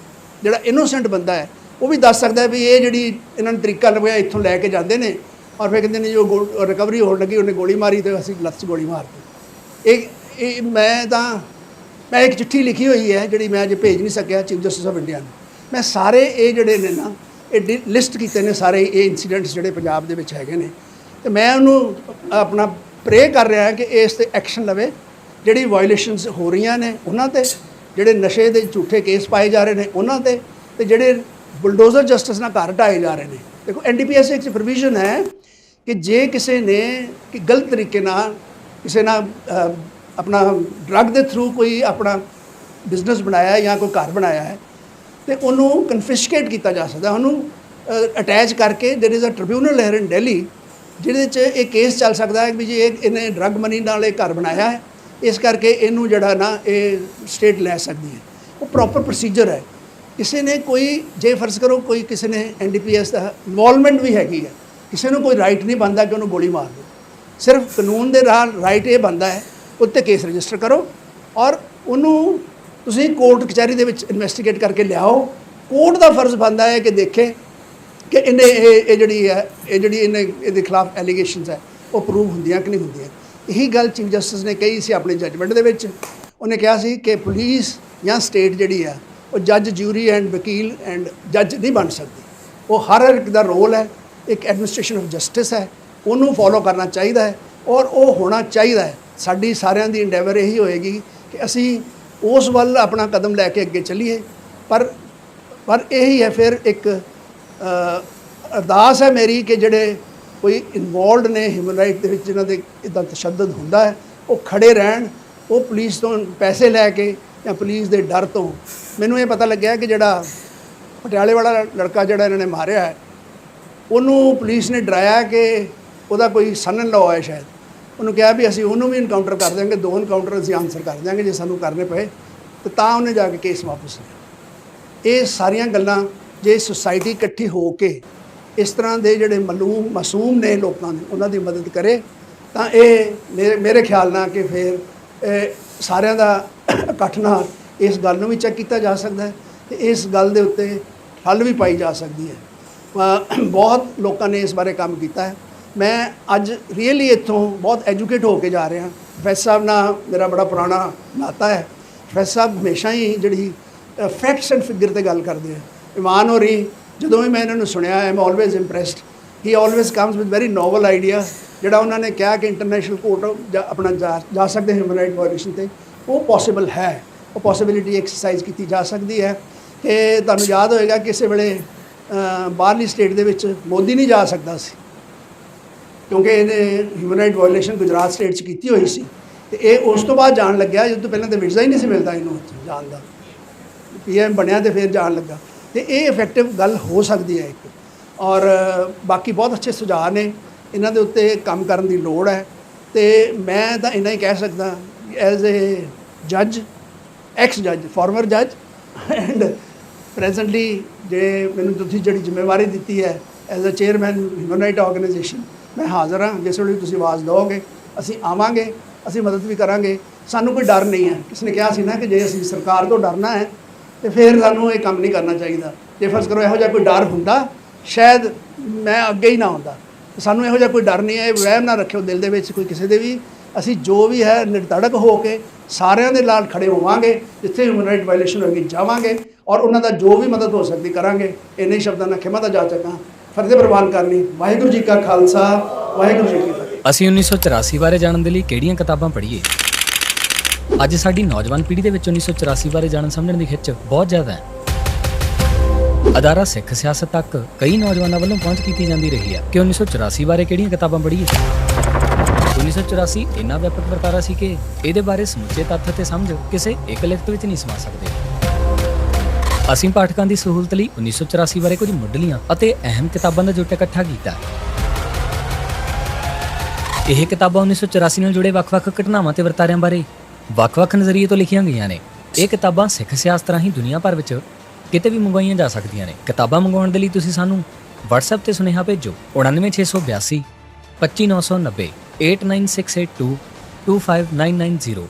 ਜਿਹੜਾ ਇਨੋਸੈਂਟ ਬੰਦਾ ਹੈ ਉਹ ਵੀ ਦੱਸ ਸਕਦਾ ਵੀ ਇਹ ਜਿਹੜੀ ਇਹਨਾਂ ਨੇ ਤਰੀਕਾ ਲੱਭਿਆ ਇੱਥੋਂ ਲੈ ਕੇ ਜਾਂਦੇ ਨੇ। ਔਰ ਫਿਰ ਕਹਿੰਦੇ ਨੇ ਜੋ ਰਿਕਵਰੀ ਹੋਣ ਲੱਗੀ, ਉਹਨੇ ਗੋਲੀ ਮਾਰੀ ਤੇ ਅਸੀਂ ਲੱਤ 'ਚ ਗੋਲੀ ਮਾਰਤੀ ਇਹ ਇਹ ਮੈਂ ਤਾਂ, ਮੈਂ ਇੱਕ ਚਿੱਠੀ ਲਿਖੀ ਹੋਈ ਹੈ, ਜਿਹੜੀ ਮੈਂ ਅਜੇ ਭੇਜ ਨਹੀਂ ਸਕਿਆ ਚੀਫ ਜਸਟਿਸ ਆਫ ਇੰਡੀਆ ਨੂੰ। ਮੈਂ ਸਾਰੇ ਇਹ ਜਿਹੜੇ ਨੇ ਨਾ, ਇਹ ਲਿਸਟ ਕੀਤੇ ਨੇ ਸਾਰੇ ਇਹ ਇਨਸੀਡੈਂਟਸ ਜਿਹੜੇ ਪੰਜਾਬ ਦੇ ਵਿੱਚ ਹੈਗੇ ਨੇ। ਤੇ ਮੈਂ ਉਹਨੂੰ ਆਪਣਾ ਪ੍ਰੇ ਕਰ ਰਿਹਾ ਕਿ ਇਸ ਤੇ ਐਕਸ਼ਨ ਲਵੇ। ਜਿਹੜੀ ਵਾਇਓਲੇਸ਼ਨਸ ਹੋ ਰਹੀਆਂ ਨੇ ਉਹਨਾਂ ਤੇ, ਜਿਹੜੇ ਨਸ਼ੇ ਦੇ ਝੂਠੇ ਕੇਸ ਪਾਏ ਜਾ ਰਹੇ ਨੇ ਉਹਨਾਂ ਤੇ ਤੇ ਜਿਹੜੇ ਬੁਲਡੋਜ਼ਰ ਜਸਟਿਸ ਨਾਲ ਘਰ ਢਾਏ ਜਾ ਰਹੇ ਨੇ। ਦੇਖੋ ਐਨਡੀਪੀਐਸ ਇੱਕ ਪ੍ਰੋਵੀਜ਼ਨ ਹੈ ਕਿ ਜੇ ਕਿਸੇ ਨੇ ਕਿ ਗਲਤ ਤਰੀਕੇ ਨਾਲ ਕਿਸੇ ਨਾਲ ਆਪਣਾ ਡਰੱਗ ਦੇ ਥਰੂ ਕੋਈ ਆਪਣਾ ਬਿਜ਼ਨਸ ਬਣਾਇਆ ਜਾਂ ਕੋਈ ਘਰ ਬਣਾਇਆ ਹੈ, ਤੇ ਉਹਨੂੰ ਕਨਫਿਸਕੇਟ ਕੀਤਾ ਜਾ ਸਕਦਾ। ਉਹਨੂੰ ਅਟੈਚ ਕਰਕੇ ਦੇਰ ਇਜ਼ ਅ ਟ੍ਰਿਬਿਊਨਲ ਹੈ ਇਨ ਦਿੱਲੀ ਜਿਹਦੇ 'ਚ ਇਹ ਕੇਸ ਚੱਲ ਸਕਦਾ ਹੈ ਵੀ ਜੀ ਇਹ, ਇਹਨੇ ਡਰੱਗ ਮਨੀ ਨਾਲ ਇਹ ਘਰ ਬਣਾਇਆ ਹੈ, ਇਸ ਕਰਕੇ ਇਹਨੂੰ ਜਿਹੜਾ ਨਾ ਇਹ ਸਟੇਟ ਲੈ ਸਕਦੀ ਹੈ। ਉਹ ਪ੍ਰੋਪਰ ਪ੍ਰੋਸੀਜਰ ਹੈ। ਕਿਸੇ ਨੇ ਕੋਈ, ਜੇ ਫਰਜ਼ ਕਰੋ ਕੋਈ ਕਿਸੇ ਨੇ ਐਨਡੀਪੀਐਸ ਦਾ ਇਨਵੋਲਵਮੈਂਟ ਵੀ ਹੈਗੀ ਹੈ, ਕਿਸੇ ਨੂੰ ਕੋਈ ਰਾਈਟ ਨਹੀਂ ਬਣਦਾ ਕਿ ਉਹਨੂੰ ਗੋਲੀ ਮਾਰ ਦਿਓ ਸਿਰਫ ਕਾਨੂੰਨ ਦੇ ਰਾਹ ਰਾਈਟ ਇਹ ਬਣਦਾ ਹੈ, ਉੱਤੇ ਕੇਸ ਰਜਿਸਟਰ ਕਰੋ ਔਰ ਉਹਨੂੰ ਤੁਸੀਂ ਕੋਰਟ ਕਚਹਿਰੀ ਦੇ ਵਿੱਚ ਇਨਵੈਸਟੀਗੇਟ ਕਰਕੇ ਲਿਆਓ। ਕੋਰਟ ਦਾ ਫਰਜ਼ ਬਣਦਾ ਹੈ ਕਿ ਦੇਖੇ ਕਿ ਇਹਨੇ ਇਹ ਇਹ ਜਿਹੜੀ ਹੈ, ਇਹ ਜਿਹੜੀ ਇਹਨੇ, ਇਹਦੇ ਖਿਲਾਫ ਐਲੀਗੇਸ਼ਨਸ ਹੈ, ਉਹ ਪ੍ਰੂਵ ਹੁੰਦੀਆਂ ਕਿ ਨਹੀਂ ਹੁੰਦੀਆਂ। ਇਹੀ ਗੱਲ ਚੀਫ ਜਸਟਿਸ ਨੇ ਕਹੀ ਸੀ ਆਪਣੇ ਜੱਜਮੈਂਟ ਦੇ ਵਿੱਚ। ਉਹਨੇ ਕਿਹਾ ਸੀ ਕਿ ਪੁਲਿਸ ਜਾਂ ਸਟੇਟ ਜਿਹੜੀ ਆ ਉਹ ਜੱਜ, ਜੂਰੀ ਐਂਡ ਵਕੀਲ ਐਂਡ ਜੱਜ ਨਹੀਂ ਬਣ ਸਕਦੀ। ਉਹ ਹਰ ਇੱਕ ਦਾ ਰੋਲ ਹੈ, ਇੱਕ ਐਡਮਿਨਿਸਟ੍ਰੇਸ਼ਨ ਆਫ ਜਸਟਿਸ ਹੈ, ਉਹਨੂੰ ਫੋਲੋ ਕਰਨਾ ਚਾਹੀਦਾ ਹੈ ਔਰ ਉਹ ਹੋਣਾ ਚਾਹੀਦਾ ਹੈ। ਸਾਡੀ ਸਾਰਿਆਂ ਦੀ ਇੰਡੈਵਰ ਇਹੀ ਹੋਏਗੀ ਕਿ ਅਸੀਂ ਉਸ ਵੱਲ ਆਪਣਾ ਕਦਮ ਲੈ ਕੇ ਅੱਗੇ ਚੱਲੀਏ। ਪਰ ਪਰ ਇਹੀ ਹੈ ਫਿਰ ਇੱਕ ਅਰਦਾਸ ਹੈ ਮੇਰੀ ਕਿ ਜਿਹੜੇ ਕੋਈ ਇਨਵੋਲਡ ਨੇ ਹਿਊਮਨ ਰਾਈਟ ਦੇ ਵਿੱਚ ਜਿਨ੍ਹਾਂ ਦੇ ਇਦਾਂ ਤਸ਼ੱਦਦ ਹੁੰਦਾ ਹੈ, ਉਹ ਖੜੇ ਰਹਿਣ, ਉਹ ਪੁਲਿਸ ਤੋਂ ਪੈਸੇ ਲੈ ਕੇ ਜਾਂ ਪੁਲਿਸ ਦੇ ਡਰ ਤੋਂ ਮੈਨੂੰ ਇਹ ਪਤਾ ਲੱਗਿਆ ਕਿ ਜਿਹੜਾ ਪਟਿਆਲੇ ਵਾਲਾ ਲੜਕਾ ਜਿਹੜਾ ਇਹਨਾਂ ਨੇ ਮਾਰਿਆ ਹੈ, ਉਹਨੂੰ ਪੁਲਿਸ ਨੇ ਡਰਾਇਆ ਕਿ ਉਹਦਾ ਕੋਈ ਸਨਨ ਲਾਅ ਹੈ ਸ਼ਾਇਦ। ਉਹਨੂੰ ਕਿਹਾ ਵੀ ਅਸੀਂ ਉਹਨੂੰ ਵੀ ਇਨਕਾਊਂਟਰ ਕਰ ਦਿਆਂਗੇ, ਦੋ ਇਨਕਾਊਂਟਰ ਅਸੀਂ ਆਨਸਰ ਕਰ ਦਿਆਂਗੇ ਜੇ ਸਾਨੂੰ ਕਰਨੇ ਪਏ, ਤੇ ਤਾਂ ਉਹਨੇ ਜਾ ਕੇ ਕੇਸ ਵਾਪਸ ਲਿਆ। ਇਹ ਸਾਰੀਆਂ ਗੱਲਾਂ ਜੇ ਸੁਸਾਇਟੀ ਇਕੱਠੀ ਹੋ ਕੇ ਇਸ ਤਰ੍ਹਾਂ ਦੇ ਜਿਹੜੇ ਮਲੂਮ, ਮਾਸੂਮ ਨੇ ਲੋਕਾਂ ਦੇ, ਉਹਨਾਂ ਦੀ ਮਦਦ ਕਰੇ, ਤਾਂ ਇਹ ਮੇਰੇ ਮੇਰੇ ਖਿਆਲ ਨਾਲ ਕਿ ਫਿਰ ਸਾਰਿਆਂ ਦਾ ਇਕੱਠ ਨਾਲ ਇਸ ਗੱਲ ਨੂੰ ਵੀ ਚੈੱਕ ਕੀਤਾ ਜਾ ਸਕਦਾ ਹੈ ਤੇ ਇਸ ਗੱਲ ਦੇ ਉੱਤੇ ਹੱਲ ਵੀ ਪਾਈ ਜਾ ਸਕਦੀ ਹੈ। ਬਹੁਤ ਲੋਕਾਂ ਨੇ ਇਸ ਬਾਰੇ ਕੰਮ ਕੀਤਾ ਹੈ। ਮੈਂ ਅੱਜ ਰੀਅਲੀ ਇੱਥੋਂ ਬਹੁਤ ਐਜੂਕੇਟ ਹੋ ਕੇ ਜਾ ਰਿਹਾ ਪ੍ਰੋਫੈਸਰ ਸਾਹਿਬ ਨਾਲ ਮੇਰਾ ਬੜਾ ਪੁਰਾਣਾ ਨਾਤਾ ਹੈ। ਪ੍ਰੋਫੈਸਰ ਸਾਹਿਬ ਹਮੇਸ਼ਾ ਹੀ ਜਿਹੜੀ ਫੈਕਟਸ ਐਂਡ ਫਿਗਰ ਤੇ ਗੱਲ ਕਰਦੇ ਆ। ਇਮਾਨ ਹੋਰੀ ਜਦੋਂ ਵੀ ਮੈਂ ਇਹਨਾਂ ਨੂੰ ਸੁਣਿਆ I am always impressed he always comes with very novel idea ਜਿਹੜਾ ਉਹਨਾਂ ਨੇ ਕਿਹਾ ਕਿ ਇੰਟਰਨੈਸ਼ਨਲ ਕੋਰਟ ਆਪਣਾ ਜਾ ਜਾ ਸਕਦੇ ਹਿਊਮਨ ਰਾਈਟ ਵਾਇਲੇਸ਼ਨ ਤੇ, ਉਹ ਪੋਸੀਬਲ ਹੈ। ਉਹ ਪੋਸਿਬਿਲਿਟੀ ਐਕਸਰਸਾਈਜ਼ ਕੀਤੀ ਜਾ ਸਕਦੀ ਹੈ। ਕਿ ਤੁਹਾਨੂੰ ਯਾਦ ਹੋਏਗਾ ਕਿਸੇ ਵੇਲੇ ਬਾਹਰਲੀ ਸਟੇਟ ਦੇ ਵਿੱਚ ਮੋਦੀ ਨਹੀਂ ਜਾ ਸਕਦਾ ਸੀ। ਕਿਉਂਕਿ ਇਹਨੇ human right violation Gujarat state 'ਚ ਕੀਤੀ ਹੋਈ ਸੀ। ਤੇ ਇਹ ਉਸ ਤੋਂ ਬਾਅਦ ਜਾਣ ਲੱਗਿਆ ਜਦੋਂ ਤੋਂ ਪਹਿਲਾਂ ਤਾਂ ਵੀਜ਼ਾ ਹੀ ਨਹੀਂ ਸੀ ਮਿਲਦਾ ਇਹਨੂੰ ਉੱਥੇ ਜਾਣ ਦਾ। ਪੀਐਮ ਬਣਿਆ ਤੇ ਫਿਰ ਜਾਣ ਲੱਗਾ। ਤੇ ਇਹ ਇਫੈਕਟਿਵ ਗੱਲ ਹੋ ਸਕਦੀ ਹੈ ਇੱਕ। ਔਰ ਬਾਕੀ ਬਹੁਤ ਅੱਛੇ ਸੁਝਾਅ ਨੇ। ਇਹਨਾਂ ਦੇ ਉੱਤੇ ਕੰਮ ਕਰਨ ਦੀ ਲੋੜ ਹੈ। ਤੇ ਮੈਂ ਤਾਂ ਇੰਨਾ ਹੀ ਕਹਿ ਸਕਦਾ ਐਜ਼ ਅ ਜੱਜ ਐਕਸ ਜੱਜ ਫਾਰਮਰ ਜੱਜ ਐਂਡ ਪ੍ਰੈਜ਼ੈਂਟਲੀ ਜੇ ਮੈਨੂੰ ਤੁਸੀਂ ਜਿਹੜੀ ਜ਼ਿੰਮੇਵਾਰੀ ਦਿੱਤੀ ਹੈ as a chairman human right organisation ਮੈਂ ਹਾਜ਼ਰ ਹਾਂ ਜਿਸ ਵੇਲੇ ਤੁਸੀਂ ਆਵਾਜ਼ ਦਿਓਗੇ ਅਸੀਂ ਆਵਾਂਗੇ ਅਸੀਂ ਮਦਦ ਵੀ ਕਰਾਂਗੇ ਸਾਨੂੰ ਕੋਈ ਡਰ ਨਹੀਂ ਹੈ ਕਿਸ ਨੇ ਕਿਹਾ ਸੀ ਨਾ ਕਿ ਜੇ ਅਸੀਂ ਸਰਕਾਰ ਤੋਂ ਡਰਨਾ ਹੈ ਤੇ ਫਿਰ ਸਾਨੂੰ ਇਹ ਕੰਮ ਨਹੀਂ ਕਰਨਾ ਚਾਹੀਦਾ ਜੇ ਫਰਜ਼ ਕਰੋ ਇਹੋ ਜਿਹਾ ਕੋਈ ਡਰ ਹੁੰਦਾ ਸ਼ਾਇਦ ਮੈਂ ਅੱਗੇ ਹੀ ਨਾ ਹੁੰਦਾ ਸਾਨੂੰ ਇਹੋ ਜਿਹਾ ਕੋਈ ਡਰ ਨਹੀਂ ਹੈ ਇਹ ਵਹਿਮ ਨਾ ਰੱਖਿਓ ਦਿਲ ਦੇ ਵਿੱਚ ਕੋਈ ਕਿਸੇ ਦੇ ਵੀ ਅਸੀਂ ਜੋ ਵੀ ਹੈ ਨਿਰਧੜਕ ਹੋ ਕੇ ਸਾਰਿਆਂ ਦੇ ਨਾਲ ਖੜੇ ਹੋਵਾਂਗੇ, ਜਿੱਥੇ ਹਿਊਮਨ ਰਾਈਟ ਵਾਇਲੇਸ਼ਨ ਹੋਏਗੀ ਜਾਵਾਂਗੇ ਔਰ ਉਹਨਾਂ ਦਾ ਜੋ ਵੀ ਮਦਦ ਹੋ ਸਕਦੀ ਕਰਾਂਗੇ। ਇੰਨੇ ਸ਼ਬਦਾਂ ਨਾਲ ਖਿਮਾ ਦਾ ਜਾ ਚੱਕਾਂ ਫਰਜ਼ ਪ੍ਰਵਾਨ ਕਰਨੀ। ਵਾਹਿਗੁਰੂ ਜੀ ਕਾ ਖਾਲਸਾ, ਵਾਹਿਗੁਰੂ ਜੀ ਕੀ ਫਤਿਹ। ਅਸੀਂ 1984 ਬਾਰੇ ਜਾਣਨ ਦੇ ਲਈ ਕਿਹੜੀਆਂ ਕਿਤਾਬਾਂ ਪੜ੍ਹੀਏ? ਅੱਜ ਸਾਡੀ ਨੌਜਵਾਨ ਪੀੜ੍ਹੀ ਦੇ ਵਿੱਚ 1984 ਬਾਰੇ ਜਾਣਨ ਸਮਝਣ ਦੀ ਖਿੱਚ ਬਹੁਤ ਜ਼ਿਆਦਾ ਹੈ। ਅਦਾਰਾ ਸਿੱਖ ਸਿਆਸਤ ਤੱਕ ਕਈ ਨੌਜਵਾਨਾਂ ਵੱਲੋਂ ਪਹੁੰਚ ਕੀਤੀ ਜਾਂਦੀ ਰਹੀ ਹੈ। ਕਿ 1984 ਬਾਰੇ ਕਿਹੜੀਆਂ ਕਿਤਾਬਾਂ ਪੜ੍ਹੀਏ? 1984 ਇੰਨਾ ਵਿਆਪਕ ਵਰਤਾਰਾ ਸੀ ਕਿ ਇਹਦੇ ਬਾਰੇ ਸਮੁੱਚੇ ਤੱਥ 'ਤੇ ਸਮਝ ਕਿਸੇ ਇੱਕ ਲਿਖਤ ਵਿੱਚ ਨਹੀਂ ਸਮਾ ਸਕਦੇ। ਅਸੀਂ ਪਾਠਕਾਂ ਦੀ ਸਹੂਲਤ ਲਈ 1984 ਬਾਰੇ ਕੁਝ ਮੁੱਢਲੀਆਂ ਅਤੇ ਅਹਿਮ ਕਿਤਾਬਾਂ ਦਾ ਜੁੱਟ ਇਕੱਠਾ ਕੀਤਾ। ਇਹ ਕਿਤਾਬਾਂ 1984 ਨਾਲ ਜੁੜੇ ਵੱਖ-ਵੱਖ ਘਟਨਾਵਾਂ ਤੇ ਵਰਤਾਰਿਆਂ ਬਾਰੇ ਵੱਖ-ਵੱਖ ਨਜ਼ਰੀਏ ਤੋਂ ਲਿਖੀਆਂ ਗਈਆਂ ਨੇ। ਇਹ ਕਿਤਾਬਾਂ ਸਿੱਖ ਸਿਆਸਤ ਰਾਹੀਂ ਦੁਨੀਆ ਭਰ ਵਿੱਚ ਕਿਤੇ ਵੀ ਮੰਗਵਾਈਆਂ ਜਾ ਸਕਦੀਆਂ ਨੇ। ਕਿਤਾਬਾਂ ਮੰਗਵਾਉਣ ਦੇ ਲਈ ਤੁਸੀਂ ਸਾਨੂੰ WhatsApp ਤੇ ਸੁਨੇਹਾ ਭੇਜੋ 99682 25990 8968225990